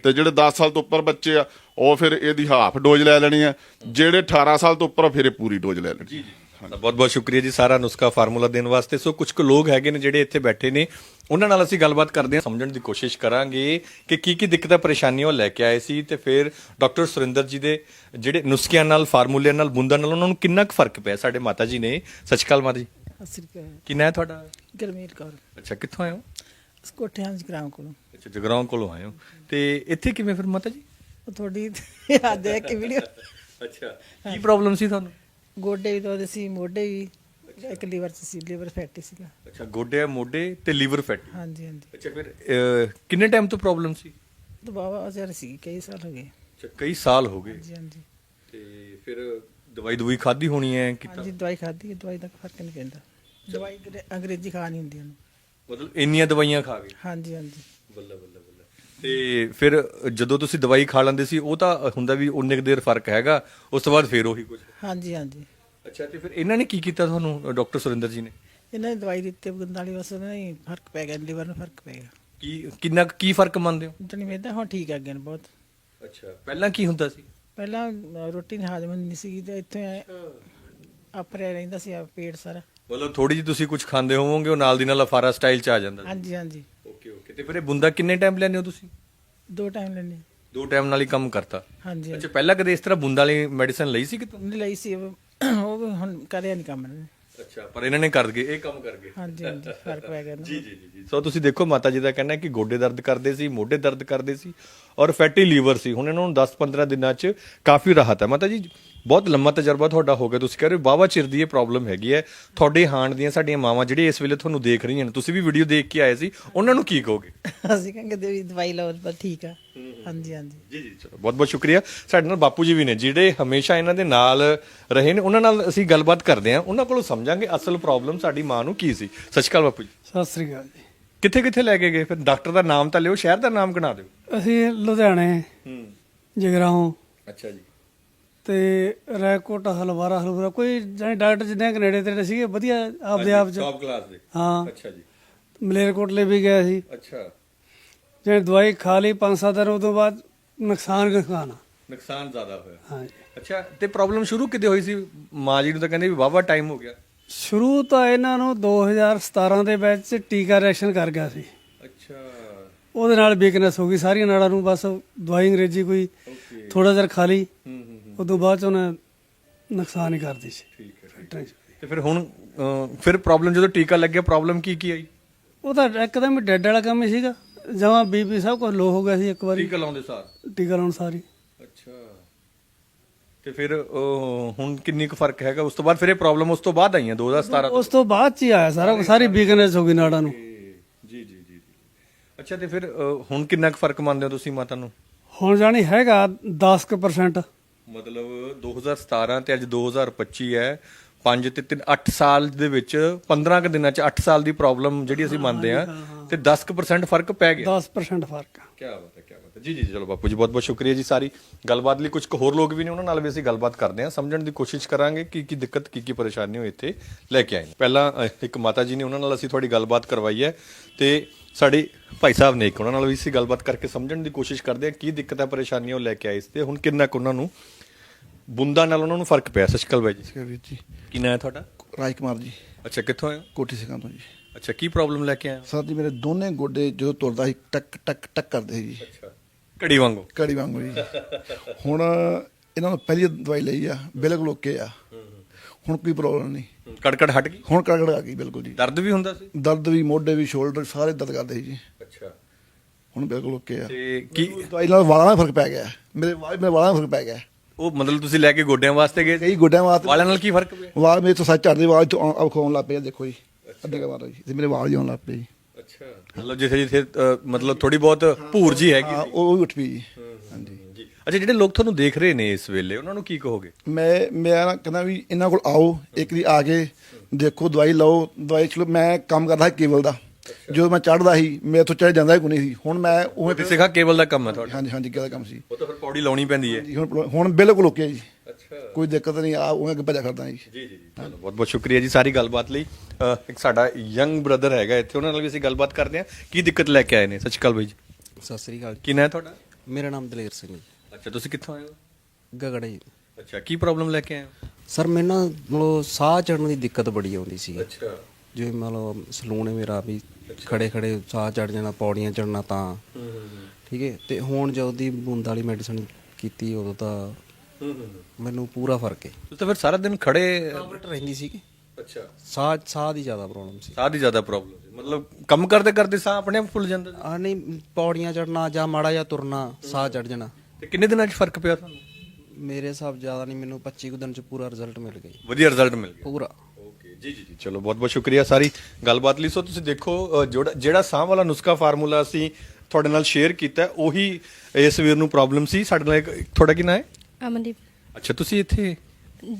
ਤੇ ਜਿਹੜੇ 10 ਸਾਲ ਤੋਂ ਉੱਪਰ ਬੱਚੇ ਆ ਉਹ ਫਿਰ ਇਹਦੀ ਹਾਫ ਡੋਜ਼ ਲੈ ਲੈਣੀ ਆ। ਜਿਹੜੇ 18 ਸਾਲ ਤੋਂ ਉੱਪਰ ਫਿਰ ਇਹ ਪੂਰੀ ਡੋਜ਼ ਲੈ ਲੈਣੀ ਬਹੁਤ ਬਹੁਤ ਸ਼ੁਕਰੀਆ ਜੀ ਸਾਰਾ ਨੁਸਖਾ ਫਾਰਮੂਲਾ ਦੇਣ ਵਾਸਤੇ। ਸੋ ਕੁਝ ਕੁ ਲੋਕ ਹੈਗੇ ਨੇ ਜਿਹੜੇ ਇੱਥੇ ਬੈਠੇ ਨੇ ਉਹਨਾਂ ਨਾਲ ਅਸੀਂ ਗੱਲਬਾਤ ਕਰਦੇ ਹਾਂ ਸਮਝਣ ਦੀ ਕੋਸ਼ਿਸ਼ ਕਰਾਂਗੇ ਕਿ ਕੀ ਕੀ ਦਿੱਕਤਾਂ ਪਰੇਸ਼ਾਨੀਆਂ ਉਹ ਲੈ ਕੇ ਆਏ ਸੀ ਤੇ ਫਿਰ ਡਾਕਟਰ ਸੁਰਿੰਦਰ ਜੀ ਦੇ ਜਿਹੜੇ ਨੁਸਖਿਆਂ ਨਾਲ ਫਾਰਮੂਲਿਆਂ ਨਾਲ ਬੁੰਦਾਂ ਨਾਲ ਉਹਨਾਂ ਨੂੰ ਕਿੰਨਾ ਕੁ ਫ਼ਰਕ ਪਿਆ? ਸਾਡੇ ਮਾਤਾ ਜੀ ਨੇ। ਸਤਿ ਸ਼੍ਰੀ ਅਕਾਲ ਮਾਤਾ ਜੀ। ਅਕਾਲ। ਕਿੰਨਾ ਹੈ ਤੁਹਾਡਾ? ਗਰਮੀਤ ਕੌਰ। ਅੱਛਾ ਕਿੱਥੋਂ ਆਏ ਹੋ? ਇਸ ਕੋਠੇ ਹਾਂ ਗ੍ਰਾਮ ਕੋਲੋਂ। ਅੱਛਾ ਜਗਰਾਉਂ ਕੋਲੋਂ ਆਏ ਹੋ। ਤੇ ਇੱਥੇ ਕਿਵੇਂ ਫਿਰ ਮਾਤਾ ਜੀ? ਉਹ ਤੁਹਾਡੀ ਯਾਦ ਹੈ ਕਿ ਵੀਡੀਓ? ਅੱਛਾ ਕੀ ਪ੍ਰੋਬਲਮ ਸੀ ਤੁਹਾਨੂੰ? ਗੋਡੇ ਵੀ ਦਰਦ ਸੀ ਮੋਢੇ ਵੀ ਇੱਕ ਲੀਵਰ ਚ ਸੀ ਲੀਵਰ ਫੈਟੀ ਸੀਗਾ। ਅੱਛਾ ਗੋਡੇ ਮੋਢੇ ਤੇ ਲੀਵਰ ਫੈਟ। ਹਾਂਜੀ ਹਾਂਜੀ। ਅੱਛਾ ਫਿਰ ਅਹ, ਕਿੰਨੇ ਟਾਈਮ ਤੋਂ ਪ੍ਰੋਬਲਮ ਸੀ? ਦਬਾਵਾ ਅਜਰ ਸੀ ਕਈ ਸਾਲ ਹੋ ਗਏ। ਅੱਛਾ ਕਈ ਸਾਲ ਹੋ ਗਏ। ਹਾਂਜੀ ਹਾਂਜੀ। ਤੇ ਫਿਰ ਦਵਾਈ ਦਵਾਈ ਖਾਦੀ ਹੋਣੀ ਹੈ ਕੀਤਾ ਹਾਂਜੀ ਦਵਾਈ ਖਾਧੀ ਦਵਾਈ ਦਾ ਫ਼ਰਕ ਨਹੀਂ ਪੈਂਦਾ। ਦਵਾਈ ਅੰਗਰੇ- ਅੰਗਰੇਜ਼ੀ ਖਾਣੀ ਹੁੰਦੀ ਉਹਨੂੰ। ਮਤਲਬ ਇੰਨੀਆਂ ਦਵਾਈਆਂ ਖਾ ਗਏ? ਹਾਂਜੀ ਹਾਂਜੀ। ਬੱਲਾ ਬੱਲਾ ਤੇ ਫਿਰ ਜਦੋਂ ਤੁਸੀਂ ਦਵਾਈ ਖਾ ਲੈਂਦੇ ਸੀ ਉਹ ਤਾਂ ਹੁੰਦਾ ਵੀ ਉਨੇ ਕੁ ਦੇਰ ਫ਼ਰਕ ਹੈਗਾ ਉਸ ਤੋਂ ਬਾਅਦ ਫਿਰ ਉਹੀ ਕੁਝ ਹਾਂਜੀ ਹਾਂਜੀ। ਅੱਛਾ ਤੇ ਫਿਰ ਇਹਨਾਂ ਨੇ ਕੀ ਕੀਤਾ ਤੁਹਾਨੂੰ ਡਾਕਟਰ ਸੁਰਿੰਦਰ ਜੀ ਨੇ? ਇਹਨਾਂ ਨੇ ਦਵਾਈ ਦਿੱਤੀ ਬਗੰਦਾਲੀ ਵਾਸਤੇ ਨਹੀਂ ਫ਼ਰਕ ਪੈ ਗਿਆ ਲੀਵਰ ਨੂੰ ਫ਼ਰਕ ਪੈ ਗਿਆ। ਕੀ ਕਿੰਨਾ ਕੁ- ਕੀ ਫ਼ਰਕ ਮੰਨਦੇ ਹੋ? ਜਣੀ ਮੇਦਾ ਹੁਣ ਠੀਕ ਆ ਗਏ ਨੇ ਬਹੁਤ। ਅੱਛਾ ਪਹਿਲਾਂ ਕੀ ਹੁੰਦਾ ਸੀ? ਪਹਿਲਾਂ ਅ, ਰੋਟੀ ਨਹੀਂ ਹਾਜ਼ਮ ਹੁੰਦੀ ਸੀ ਤੇ ਇੱਥੇ ਆਪਰੇ ਰਹਿੰਦਾ ਸੀ ਆ ਪੇਟ ਸਾਰਾ। ਮਤਲਬ ਥੋੜੀ ਜਿਹੀ ਤੁਸੀਂ ਕੁਝ ਖਾਂਦੇ ਹੋਵੋਗੇ ਉਹ ਨਾਲ ਦੀ ਨਾਲ ਅਫਾਰਾ ਸਟਾਈਲ ਚ ਆ ਜਾਂਦਾ ਹਾਂਜੀ ਹਾਂਜੀ। ਓਕੇ ਓਕੇ ਤੇ ਫਿਰ ਇਹ ਬੁੰਦਾ ਕਿੰਨੇ ਟਾਈਮ ਲੈਂਦੇ ਹੋ ਤੁਸੀਂ? ਦੋ ਟਾਈਮ ਲੈਣੇ ਦੋ ਟਾਈਮ ਨਾਲ ਹੀ ਕੰਮ ਕਰਤਾ। ਹਾਂਜੀ ਅੱਛਾ ਪਹਿਲਾਂ ਕਦੇ ਇਸ ਤਰ੍ਹਾਂ ਬੁੰਦਾ ਵਾਲੀ ਮੈਡੀਸਨ ਲਈ ਸੀ ਕਿ ਤੂੰ ਨਹੀਂ ਲਈ ਸੀ। ਉਹ ਹੁਣ ਕਰਿਆ ਨਹੀਂ ਕੰਮ। ਅੱਛਾ ਪਰ ਇਹਨਾਂ ਨੇ ਕਰ ਗਏ ਇਹ ਕੰਮ ਕਰ ਗਏ। ਹਾਂਜੀ ਹਾਂਜੀ ਫ਼ਰਕ ਪੈ ਗਿਆ ਨਾ। ਜੀ ਜੀ ਜੀ। ਸੋ ਤੁਸੀਂ ਦੇਖੋ ਮਾਤਾ ਜੀ ਦਾ ਕਹਿਣਾ ਹੈ ਕਿ ਗੋਡੇ ਦਰਦ ਕਰਦੇ ਸੀ ਮੋਢੇ ਦਰਦ ਕਰਦੇ ਸੀ ਔਰ ਫੈਟੀ ਲੀਵਰ ਸੀ। ਹੁਣ ਇਹਨਾਂ ਨੂੰ 10-15 ਦਿਨਾਂ 'ਚ ਕਾਫੀ ਰਾਹਤ ਹੈ। ਮਾਤਾ ਜੀ ਬਹੁਤ ਲੰਮਾ ਤਜਰਬਾ ਤੁਹਾਡਾ ਹੋ ਗਿਆ। ਤੁਸੀਂ ਕਹਿ ਰਹੇ ਬਾਵਾ ਚਿਰ ਦੀ ਇਹ ਪ੍ਰੋਬਲਮ ਹੈਗੀ ਹੈ। ਤੁਹਾਡੇ ਹਾਣ ਦੀਆਂ ਸਾਡੀਆਂ ਮਾਵਾਂ ਜਿਹੜੇ ਇਸ ਵੇਲੇ ਤੁਹਾਨੂੰ ਦੇਖ ਰਹੀਆਂ ਨੇ ਤੁਸੀਂ ਵੀ ਵੀਡੀਓ ਦੇਖ ਕੇ ਆਏ ਸੀ ਉਹਨਾਂ ਨੂੰ ਕੀ ਕਹੋਗੇ? ਅਸੀਂ ਕਹਿੰਗੇ ਦੇ ਦਵਾਈ ਲਓ ਬਸ ਠੀਕ ਆ। ਹਾਂਜੀ ਹਾਂਜੀ। ਜੀ ਜੀ ਚਲੋ ਬਹੁਤ ਬਹੁਤ ਸ਼ੁਕਰੀਆ। ਸਾਡੇ ਨਾਲ ਬਾਪੂ ਜੀ ਵੀ ਨੇ ਜਿਹੜੇ ਹਮੇਸ਼ਾ ਇਹਨਾਂ ਦੇ ਨਾਲ ਰਹੇ ਨੇ ਉਹਨਾਂ ਨਾਲ ਅਸੀਂ ਗੱਲਬਾਤ ਕਰਦੇ ਹਾਂ। ਉਹਨਾਂ ਕੋਲੋਂ ਸਮਝਾਂਗੇ ਅਸਲ ਪ੍ਰੋਬਲਮ ਸਾਡੀ ਮਾਂ ਨੂੰ ਕੀ ਸੀ। ਸਤਿ ਸ਼੍ਰੀ ਅਕਾਲ ਬਾਪੂ ਜੀ। ਸਤਿ ਸ੍ਰੀ ਅਕਾਲ ਜੀ। ਕਿੱਥੇ ਕਿੱਥੇ ਲੈ ਕੇ ਗਏ? ਫਿਰ ਡਾਕਟਰ ਦਾ ਨਾਮ ਤਾਂ ਲਿਓ ਸ਼ਹਿਰ ਦਾ ਨਾਮ ਗਿਣਾ ਦਿਓ। ਅਸੀਂ ਲੁਧਿਆਣੇ ਹੂੰ। ਜਗਰਾਉਂ। ਅੱਛਾ ਜੀ। ਤੇ ਰੈਕੋਟ ਹਲਵਾਰਾ ਹਲਵਾਰਾ ਕੋਈ ਜਾਨੀ ਡਾਕਟਰ ਜਿੰਨੇ ਕਨੇੜੇ ਤੇ ਸੀਗੇ ਵਧੀਆ ਆਪਦੇ ਆਪ ਚ। ਟੌਪ ਕਲਾਸ ਦੇ। ਹਾਂ। ਅੱਛਾ ਜੀ। ਮਲੇਰਕੋਟਲੇ ਵੀ ਗਏ ਸੀ। ਅੱਛਾ। ਜਿਹੜੀ ਦਵਾਈ ਖਾ ਲਈ ਪੰਜ ਸੱਤ ਦਿਨ ਉਦੋਂ ਬਾਅਦ ਨੁਕਸਾਨ ਨੁਕਸਾਨ ਆ। ਨੁਕਸਾਨ ਜ਼ਿਆਦਾ ਹੋਇਆ। ਹਾਂ ਅੱਛਾ ਤੇ ਪ੍ਰੋਬਲਮ ਸ਼ੁਰੂ ਕਿਤੇ ਹੋਈ ਸੀ? ਮਾਂ ਜੀ ਨੂੰ ਤਾਂ ਕਹਿੰਦੇ ਵੀ ਵਾਵਾ ਟਾਈਮ ਹੋ ਗਿਆ। ਸ਼ੁਰੂ ਤਾਂ ਇਹਨਾਂ ਨੂੰ 2017 ਦੇ ਵਿੱਚ ਟੀਕਾ ਰਿਐਕਸ਼ਨ ਕਰ ਗਿਆ ਸੀ। ਅੱਛਾ। ਉਹਦੇ ਨਾਲ ਵੀਕਨੈਸ ਹੋ ਗਈ ਸਾਰੀਆਂ ਨਾੜਾਂ ਨੂੰ ਬਸ ਦਵਾਈ ਅੰਗਰੇਜ਼ੀ ਕੋਈ ਥੋੜਾ ਜਿਹਾ ਖਾ ਲਈ। ਹੂੰ। ਉਦੋਂ ਬਾਅਦ ਚ ਉਹਨੇ ਨੁਕਸਾਨ ਹੀ ਕਰਦੀ ਸੀ। ਠੀਕ ਹੈ ਫੈਕਟਰੀ 'ਚ। ਤੇ ਫਿਰ ਹੁਣ ਅਹ, ਫਿਰ ਪ੍ਰੋਬਲਮ ਜਦੋਂ ਟੀਕਾ ਲੱਗਿਆ ਪ੍ਰੋਬਲਮ ਕੀ ਕੀ ਆਈ? ਉਹ ਤਾਂ ਇੱਕਦਮ ਹੀ ਡੈਡ ਵਾਲਾ ਕੰਮ ਹੀ ਸੀਗਾ। ਜਮਾਂ ਬੀਪੀ ਸਭ ਕੁਝ ਲੋ ਹੋ ਗਿਆ ਸੀ ਇੱਕ ਵਾਰੀ। ਟੀਕਾ ਲਾਉਂਦੇ ਸਾਰ? ਟੀਕਾ ਲਾਉਣ ਸਾਰੀ ਅੱਛਾ। ਤੇ ਫਿਰ ਅਹ, ਹੁਣ ਕਿੰਨੀ ਕੁ ਫ਼ਰਕ ਹੈਗਾ? ਉਸ ਤੋਂ ਬਾਅਦ ਫਿਰ ਇਹ ਪ੍ਰੋਬਲਮ ਉਸ ਤੋਂ ਬਾਅਦ ਆਈਆਂ 2017 ਉਸ ਤੋਂ ਬਾਅਦ ਚ ਹੀ ਆਇਆ ਸਾਰਾ ਕੁਛ, ਸਾਰੀ ਵੀਕਨੈਸ ਹੋ ਗਈ ਨਾੜਾਂ ਨੂੰ। ਜੀ ਜੀ ਜੀ ਜੀ। ਅੱਛਾ ਤੇ ਫਿਰ ਅਹ, ਹੁਣ ਕਿੰਨਾ ਕੁ ਫ਼ਰਕ ਮੰਨਦੇ ਹੋ ਤੁਸੀਂ ਮਾਤਾ ਨੂੰ? ਹੁਣ ਜਾਣੀ ਹੈਗਾ 10% ਮਤਲਬ 2017 ਤੇ ਅੱਜ 2025 ਹੈ 5 ਤੇ 3 8 ਸਾਲ ਦੇ ਵਿੱਚ 15 ਕੁ ਦਿਨਾਂ ਚ 8 ਸਾਲ ਦੀ ਪ੍ਰੋਬਲਮ ਜਿਹੜੀ ਅਸੀਂ ਮੰਨਦੇ ਆ ਤੇ 10% ਫ਼ਰਕ ਪੈ ਗਿਆ। 10% ਫ਼ਰਕ। ਆ ਕੀ ਬਾਤ ਹੈ ਕੀ ਬਾਤ ਹੈ। ਜੀ ਜੀ ਚਲੋ ਬਾਪੂ ਜੀ ਬਹੁਤ ਬਹੁਤ ਸ਼ੁਕਰੀਆ ਜੀ ਸਾਰੀ ਗੱਲਬਾਤ ਲਈ। ਕੁਝ ਹੋਰ ਲੋਕ ਵੀ ਨੇ ਉਹਨਾਂ ਨਾਲ ਵੀ ਅਸੀਂ ਗੱਲਬਾਤ ਕਰਦੇ ਹਾਂ। ਸਮਝਣ ਦੀ ਕੋਸ਼ਿਸ਼ ਕਰਾਂਗੇ ਕਿ ਕੀ ਦਿੱਕਤ ਕੀ ਕੀ ਪਰੇਸ਼ਾਨੀ ਹੋ ਇੱਥੇ ਲੈ ਕੇ ਆਏ ਪਹਿਲਾਂ ਇੱਕ ਮਾਤਾ ਜੀ ਨੇ ਉਹਨਾਂ ਨਾਲ ਅਸੀਂ ਥੋੜੀ ਗੱਲਬਾਤ ਕਰਵਾਈ ਹੈ ਤੇ ਸਾਡੇ ਭਾਈ ਸਾਹਿਬ ਨੇ ਇੱਕ ਉਹਨਾਂ ਨਾਲ ਵੀ ਅਸੀਂ ਗੱਲਬਾਤ ਕਰਕੇ ਸਮਝਣ ਦੀ ਕੋਸ਼ਿਸ਼ ਕਰਦੇ ਹਾਂ ਕੀ ਦਿੱਕਤਾਂ ਪਰੇਸ਼ਾਨੀਆਂ ਉਹ ਲੈ ਕੇ ਆਏ ਇਸ ਤੇ। ਹੁਣ ਕਿੰਨਾ ਕੁ ਉਹਨਾਂ ਨੂੰ ਬੁੰਦਾ ਨਾਲ ਉਹਨਾਂ ਨੂੰ ਫ਼ਰਕ ਪਿਆ ਅਕਾਲ ਬਾਈ ਜੀ। ਵੀਰ ਜੀ। ਕੀ ਨਾਂ ਹੈ ਤੁਹਾਡਾ? ਰਾਜ ਕੁਮਾਰ ਜੀ। ਅੱਛਾ ਕਿੱਥੋਂ ਆਏ ਹੋ? ਕੋਠੀ ਸਿੰਘਾਂ ਤੋਂ ਜੀ। ਅੱਛਾ ਕੀ ਪ੍ਰੋਬਲਮ ਲੈ ਕੇ ਆਏ ਹੋ? ਸਰ ਜੀ ਮੇਰੇ ਦੋਨੇ ਗੋਡੇ ਜਦੋਂ ਤੁਰਦਾ ਸੀ ਟਕ ਟਕ ਟਕ ਕਰਦੇ ਸੀ ਜੀ। ਅੱਛਾ ਘੜੀ ਵਾਂਗੂ? ਕੜੀ ਵਾਂਗੂ ਜੀ। ਹੁਣ ਇਹਨਾਂ ਨੂੰ ਪਹਿਲੀ ਦਵਾਈ ਲਈ ਆ ਬਿਲਕੁਲ ਓਕੇ ਆ। ਹੁਣ ਕੋਈ ਪ੍ਰੋਬਲਮ ਨਹੀਂ। ਕੜਕੜ ਹਟ ਗਈ? ਹੁਣ ਕੜਕੜ ਆ ਗਈ ਬਿਲਕੁਲ ਜੀ। ਦਰਦ ਵੀ ਹੁੰਦਾ ਸੀ? ਦਰਦ ਵੀ ਮੋਢੇ ਵੀ ਸ਼ੋਲਡਰ ਸਾਰੇ ਦਰਦ ਕਰਦੇ ਸੀ ਜੀ। ਅੱਛਾ। ਹੁਣ ਬਿਲਕੁਲ ਓਕੇ ਆ। ਤੇ ਕੀ ਦਵਾਈ ਨਾਲ ਵਾਲਾਂ ਦਾ ਫ਼ਰਕ ਪੈ ਗਿਆ। ਮੇਰੇ ਵਾਲ ਮੇਰੇ ਵਾਲਾਂ ਦਾ ਫ਼ਰਕ ਪੈ ਗਿਆ। ਉਹ ਮਤਲਬ ਤੁਸੀਂ ਲੈ ਕੇ ਗੋਡਿਆਂ ਵਾਸਤੇ ਗਏ? ਕਈ ਗੋਡਿਆਂ ਵਾਸਤੇ ਵਾਲਾਂ ਨਾਲ ਕੀ ਫ਼ਰਕ ਪਿਆ? ਵਾਲ ਮੇਰੇ ਤੋਂ ਸੱਚ ਚੜਦੇ ਵਾਲ ਖੋਣ ਲੱਗ ਪਏ ਆ, ਦੇਖੋ ਜੀ। ਅੱਧੇ ਕਾ ਵਾਰ ਜੀ ਤੇ ਮੇਰੇ ਵਾਲ ਜਿਉਣ ਲੱਗ ਪਏ ਜੀ। ਅੱਛਾ। ਮਤਲਬ ਜਿੱਥੇ ਜਿੱਥੇ ਅ, ਮਤਲਬ ਥੋੜੀ ਬਹੁਤ ਭੂਰ ਜੀ ਹੈਗੀ ਹਾਂ ਉਹ ਵੀ ਉੱਠ ਪਈ ਜੀ। ਹਾਂਜੀ। ਜੀ। ਅੱਛਾ ਜਿਹੜੇ ਲੋਕ ਤੁਹਾਨੂੰ ਦੇਖ ਰਹੇ ਨੇ ਇਸ ਵੇਲੇ ਉਹਨਾਂ ਨੂੰ ਕੀ ਕਹੋਗੇ? ਮੈਂ ਮੈਂ ਨਾ ਕਹਿੰਦਾ ਵੀ ਇਹਨਾਂ ਕੋਲ ਆਓ ਇੱਕ ਦੀ ਆ ਕੇ ਦੇਖੋ ਦਵਾਈ ਲਓ ਦਵਾਈ ਚਲੋ ਮੈਂ ਕੰਮ ਕਰਦਾ ਸੀ ਕੇਬਲ ਦਾ। ਜਦੋਂ ਮੈਂ ਚੜਦਾ ਸੀ ਮੇਰੇ ਤੋਂ ਚੜ ਜਾਂਦਾ ਹੀ ਕੋਈ ਨਹੀਂ ਸੀ। ਹੁਣ ਮੈਂ ਉਵੇਂ ਤੇ ਸਿਖਾ ਕੇਬਲ ਦਾ ਕੰਮ ਹੈ ਤੁਹਾਡਾ। ਹਾਂਜੀ ਹਾਂਜੀ ਕਿਹਦਾ ਕੰਮ ਸੀ। ਉਹ ਤਾਂ ਫਿਰ ਪੌੜੀ ਲਾਉਣੀ ਪੈਂਦੀ ਹੈ। ਜੀ ਹੁਣ ਹੁਣ ਬਿਲਕੁਲ ਓਕੇ ਜੀ। ਅੱਛਾ। ਕੋਈ ਦਿੱਕਤ ਨਹੀਂ ਆ ਉਵੇਂ ਅੱਗੇ ਭਜਾ ਕਰਦਾ ਜੀ। ਜੀ ਜੀ ਚਲੋ ਬਹੁਤ ਬਹੁਤ ਸ਼ੁਕਰੀਆ ਜੀ ਸਾਰੀ ਗੱਲਬਾਤ ਲਈ। ਇੱਕ ਸਾਡਾ ਯੰਗ ਬ੍ਰਦਰ ਹੈਗਾ ਇੱਥੇ ਉਹਨਾਂ ਨਾਲ ਵੀ ਅਸੀਂ ਗੱਲਬਾਤ ਕਰਦੇ ਹਾਂ। ਕੀ ਦਿੱਕਤ ਲੈ ਕੇ ਆਏ ਨੇ? ਸਤਿ ਸ਼੍ਰੀ ਅਕਾਲ ਬਾਈ ਜੀ। ਸਤਿ ਸ੍ਰੀ ਅਕਾਲ ਕੀ ਨਾਂ ਹੈ ਤੁਹਾਡਾ? ਮੇਰਾ ਨਾਮ ਦਲੇਰ ਸਿੰਘ ਜੀ ਅੱਛਾ ਤੁਸੀਂ ਕਿੱਥੋਂ ਆਏ ਹੋ? ਗਗੜਾ ਜੀ। ਅੱਛਾ ਕੀ ਪ੍ਰੋਬਲਮ ਲੈ ਕੇ ਆਏ ਹੋ? ਸਰ ਮੈਨੂੰ ਸਾਹ ਚੜਨ ਦੀ ਦਿੱਕਤ ਬੜੀ ਆਉਂਦੀ ਸੀ। ਅੱਛਾ। ਜਿਵੇਂ ਮਤਲਬ ਸਲੂਨ ਹੈ ਮੇਰਾ ਵੀ ਖੜੇ ਖੜੇ ਸਾਹ ਚੜ ਜਾਣਾ ਪੌੜੀਆਂ ਚੜਨਾ ਤਾਂ। ਠੀਕ ਹੈ? ਤੇ ਹੁਣ ਜਦੋਂ ਦੀ ਬੂੰਦ ਵਾਲੀ ਮੈਡੀਸਨ ਕੀਤੀ ਉਦੋਂ ਤਾਂ ਮੈਨੂੰ ਪੂਰਾ ਫ਼ਰਕ ਹੈ। ਤੁਸੀਂ ਤਾਂ ਫਿਰ ਸਾਰਾ ਦਿਨ ਖੜੇ ਕਾਬਰਟ ਰਹਿੰਦੀ ਸੀ ਅੱਛਾ। ਸਾਹ ਸਾਹ ਦੀ ਜ਼ਿਆਦਾ ਪ੍ਰੋਬਲਮ ਸੀ। ਸਾਹ ਦੀ ਜ਼ਿਆਦਾ ਪ੍ਰੋਬਲਮ ਸੀ। ਮਤਲਬ ਕੰਮ ਕਰਦੇ ਕਰਦੇ ਸਾਹ ਆਪਣੇ ਆਪ ਫੁੱਲ ਜਾਂਦਾ? ਆ ਨਹੀਂ ਪੌੜੀਆਂ ਚੜਨਾ ਜਾਂ ਮਾੜਾ ਜਾਂ ਤੁਰਨਾ ਸਾਹ ਚੜ ਜਾਣਾ। ਤੇ ਕਿੰਨੇ ਦਿਨਾਂ 'ਚ ਫ਼ਰਕ ਪਿਆ ਤੁਹਾਨੂੰ? ਮੇਰੇ ਹਿਸਾਬ ਜ਼ਿਆਦਾ ਨਹੀਂ ਮੈਨੂੰ 25 ਕੁ ਦਿਨ ਚ ਪੂਰਾ ਰਿਜ਼ਲਟ ਮਿਲ ਗਿਆ। ਵਧੀਆ ਰਿਜ਼ਲਟ ਮਿਲ ਗਿਆ। ਪੂਰਾ। ਜੀ ਜੀ ਜੀ। ਚਲੋ ਬਹੁਤ ਬਹੁਤ ਸ਼ੁਕਰੀਆ ਸਾਰੀ ਗੱਲਬਾਤ ਲਈ। ਸੋ ਤੁਸੀਂ ਦੇਖੋ ਜਿਹੜਾ ਸਾਹ ਵਾਲਾ ਨੁਸਖਾ ਫਾਰਮੂਲਾ ਅਸੀਂ ਤੁਹਾਡੇ ਨਾਲ ਸ਼ੇਅਰ ਕੀਤਾ ਉਹੀ ਇਸ ਵੀਰ ਨੂੰ ਪ੍ਰੋਬਲਮ ਸੀ। ਸਾਡੇ ਨਾਲ ਤੁਹਾਡਾ ਕੀ ਨਾਂ ਹੈ? ਅਮਨਦੀਪ। ਅੱਛਾ ਤੁਸੀਂ ਇੱਥੇ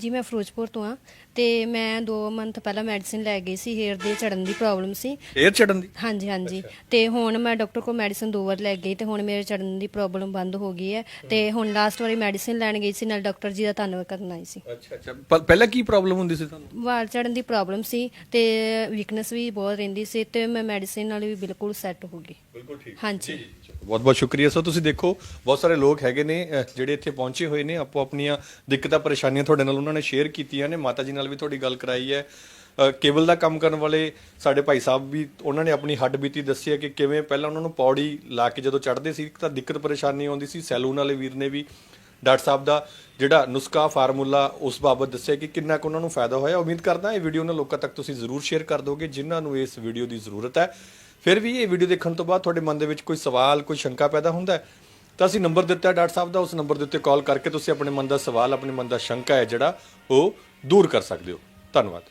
ਜੀ ਮੈਂ ਫਿਰੋਜ਼ਪੁਰ ਤੋਂ ਆ ਤੇ ਮੈਂ 2 ਮੰਥ ਪਹਿਲਾਂ ਮੈਡੀਸਿਨ ਲੈ ਗਈ ਸੀ ਹੇਅਰ ਦੇ ਝੜਨ ਦੀ ਪ੍ਰੋਬਲਮ ਸੀ। 에ਅਰ ਚੜਨ ਦੀ? ਹਾਂਜੀ ਹਾਂਜੀ। ਤੇ ਹੁਣ ਮੈਂ ਡਾਕਟਰ ਕੋਲ ਮੈਡੀਸਿਨ ਦੋ ਵਾਰ ਲੈ ਗਈ ਤੇ ਹੁਣ ਮੇਰੇ ਝੜਨ ਦੀ ਪ੍ਰੋਬਲਮ ਬੰਦ ਹੋ ਗਈ ਹੈ ਤੇ ਹੁਣ ਲਾਸਟ ਵਾਰੀ ਮੈਡੀਸਿਨ ਲੈਣ ਗਈ ਸੀ ਨਾਲ ਡਾਕਟਰ ਜੀ ਦਾ ਧੰਨਵਾਦ ਕਰਨ ਆਈ ਸੀ। ਅੱਛਾ ਅੱਛਾ। ਪਹਿਲਾਂ ਕੀ ਪ੍ਰੋਬਲਮ ਹੁੰਦੀ ਸੀ ਤੁਹਾਨੂੰ? ਵਾਲ ਝੜਨ ਦੀ ਪ੍ਰੋਬਲਮ ਸੀ ਤੇ ਵੀਕਨੈਸ ਵੀ ਬਹੁਤ ਰਹਿੰਦੀ ਸੀ ਤੇ ਮੈਂ ਮੈਡੀਸਿਨ ਨਾਲ ਵੀ ਬਿਲਕੁਲ ਸੈੱਟ ਹੋ ਗਈ। ਬਿਲਕੁਲ ਠੀਕ। ਹਾਂਜੀ। ਬਹੁਤ ਬਹੁਤ ਸ਼ੁਕਰੀਆ। ਸੋ ਤੁਸੀਂ ਦੇਖੋ ਬਹੁਤ ਸਾਰੇ ਲੋਕ ਹੈਗੇ ਨੇ ਅਹ, ਜਿਹੜੇ ਇੱਥੇ ਪਹੁੰਚੇ ਹੋਏ ਨੇ। ਆਪੋ ਆਪਣੀਆਂ ਦਿੱਕਤਾਂ ਪਰੇਸ਼ਾਨੀਆਂ ਤੁਹਾਡੇ ਨਾਲ ਉਹਨਾਂ ਨੇ ਸ਼ੇਅਰ ਕੀਤੀਆਂ ਨੇ। ਮਾਤਾ ਜੀ ਨਾਲ ਵੀ ਤੁਹਾਡੀ ਗੱਲ ਕਰਾਈ ਹੈ। ਅਹ, ਕੇਬਲ ਦਾ ਕੰਮ ਕਰਨ ਵਾਲੇ ਸਾਡੇ ਭਾਈ ਸਾਹਿਬ ਵੀ ਉਹਨਾਂ ਨੇ ਆਪਣੀ ਹੱਡ ਬੀਤੀ ਦੱਸੀ ਹੈ ਕਿ ਕਿਵੇਂ ਪਹਿਲਾਂ ਉਹਨਾਂ ਨੂੰ ਪੌੜੀ ਲਾ ਕੇ ਜਦੋਂ ਚੜ੍ਹਦੇ ਸੀ ਤਾਂ ਦਿੱਕਤ ਪਰੇਸ਼ਾਨੀ ਆਉਂਦੀ ਸੀ। ਸੈਲੂਨ ਵਾਲੇ ਵੀਰ ਨੇ ਵੀ ਡਾਕਟਰ ਸਾਹਿਬ ਦਾ ਜਿਹੜਾ ਨੁਸਖਾ ਫਾਰਮੂਲਾ ਉਸ ਬਾਬਤ ਦੱਸਿਆ ਕਿ ਕਿੰਨਾ ਕੁ ਉਹਨਾਂ ਨੂੰ ਫਾਇਦਾ ਹੋਇਆ। ਉਮੀਦ ਕਰਦਾ ਇਹ ਵੀਡੀਓ ਉਹਨਾਂ ਲੋਕਾਂ ਤੱਕ ਤੁਸੀਂ ਜ਼ਰੂਰ ਸ਼ੇਅਰ ਕਰ ਦੋਗੇ ਜਿਨ੍ਹਾਂ ਨੂੰ ਇਸ ਵੀਡੀਓ ਦੀ ਜ਼ਰੂਰਤ ਹੈ। ਫਿਰ ਵੀ ਇਹ ਵੀਡੀਓ ਦੇਖਣ ਤੋਂ ਬਾਅਦ ਤੁਹਾਡੇ ਮਨ ਦੇ ਵਿੱਚ ਕੋਈ ਸਵਾਲ, ਕੋਈ ਸ਼ੰਕਾ ਪੈਦਾ ਹੁੰਦਾ ਹੈ? ਤਾਂ ਅਸੀਂ ਨੰਬਰ ਦਿੱਤਾ ਡਾਕਟਰ ਸਾਹਿਬ ਦਾ, ਉਸ ਨੰਬਰ ਦੇ ਉੱਤੇ ਕਾਲ ਕਰਕੇ ਤੁਸੀਂ ਆਪਣੇ ਮਨ ਦਾ ਸਵਾਲ, ਆਪਣੇ ਮਨ ਦਾ ਸ਼ੰਕਾ ਹੈ ਜਿਹੜਾ, ਉਹ ਦੂਰ ਕਰ ਸਕਦੇ ਹੋ। ਧੰਨਵਾਦ।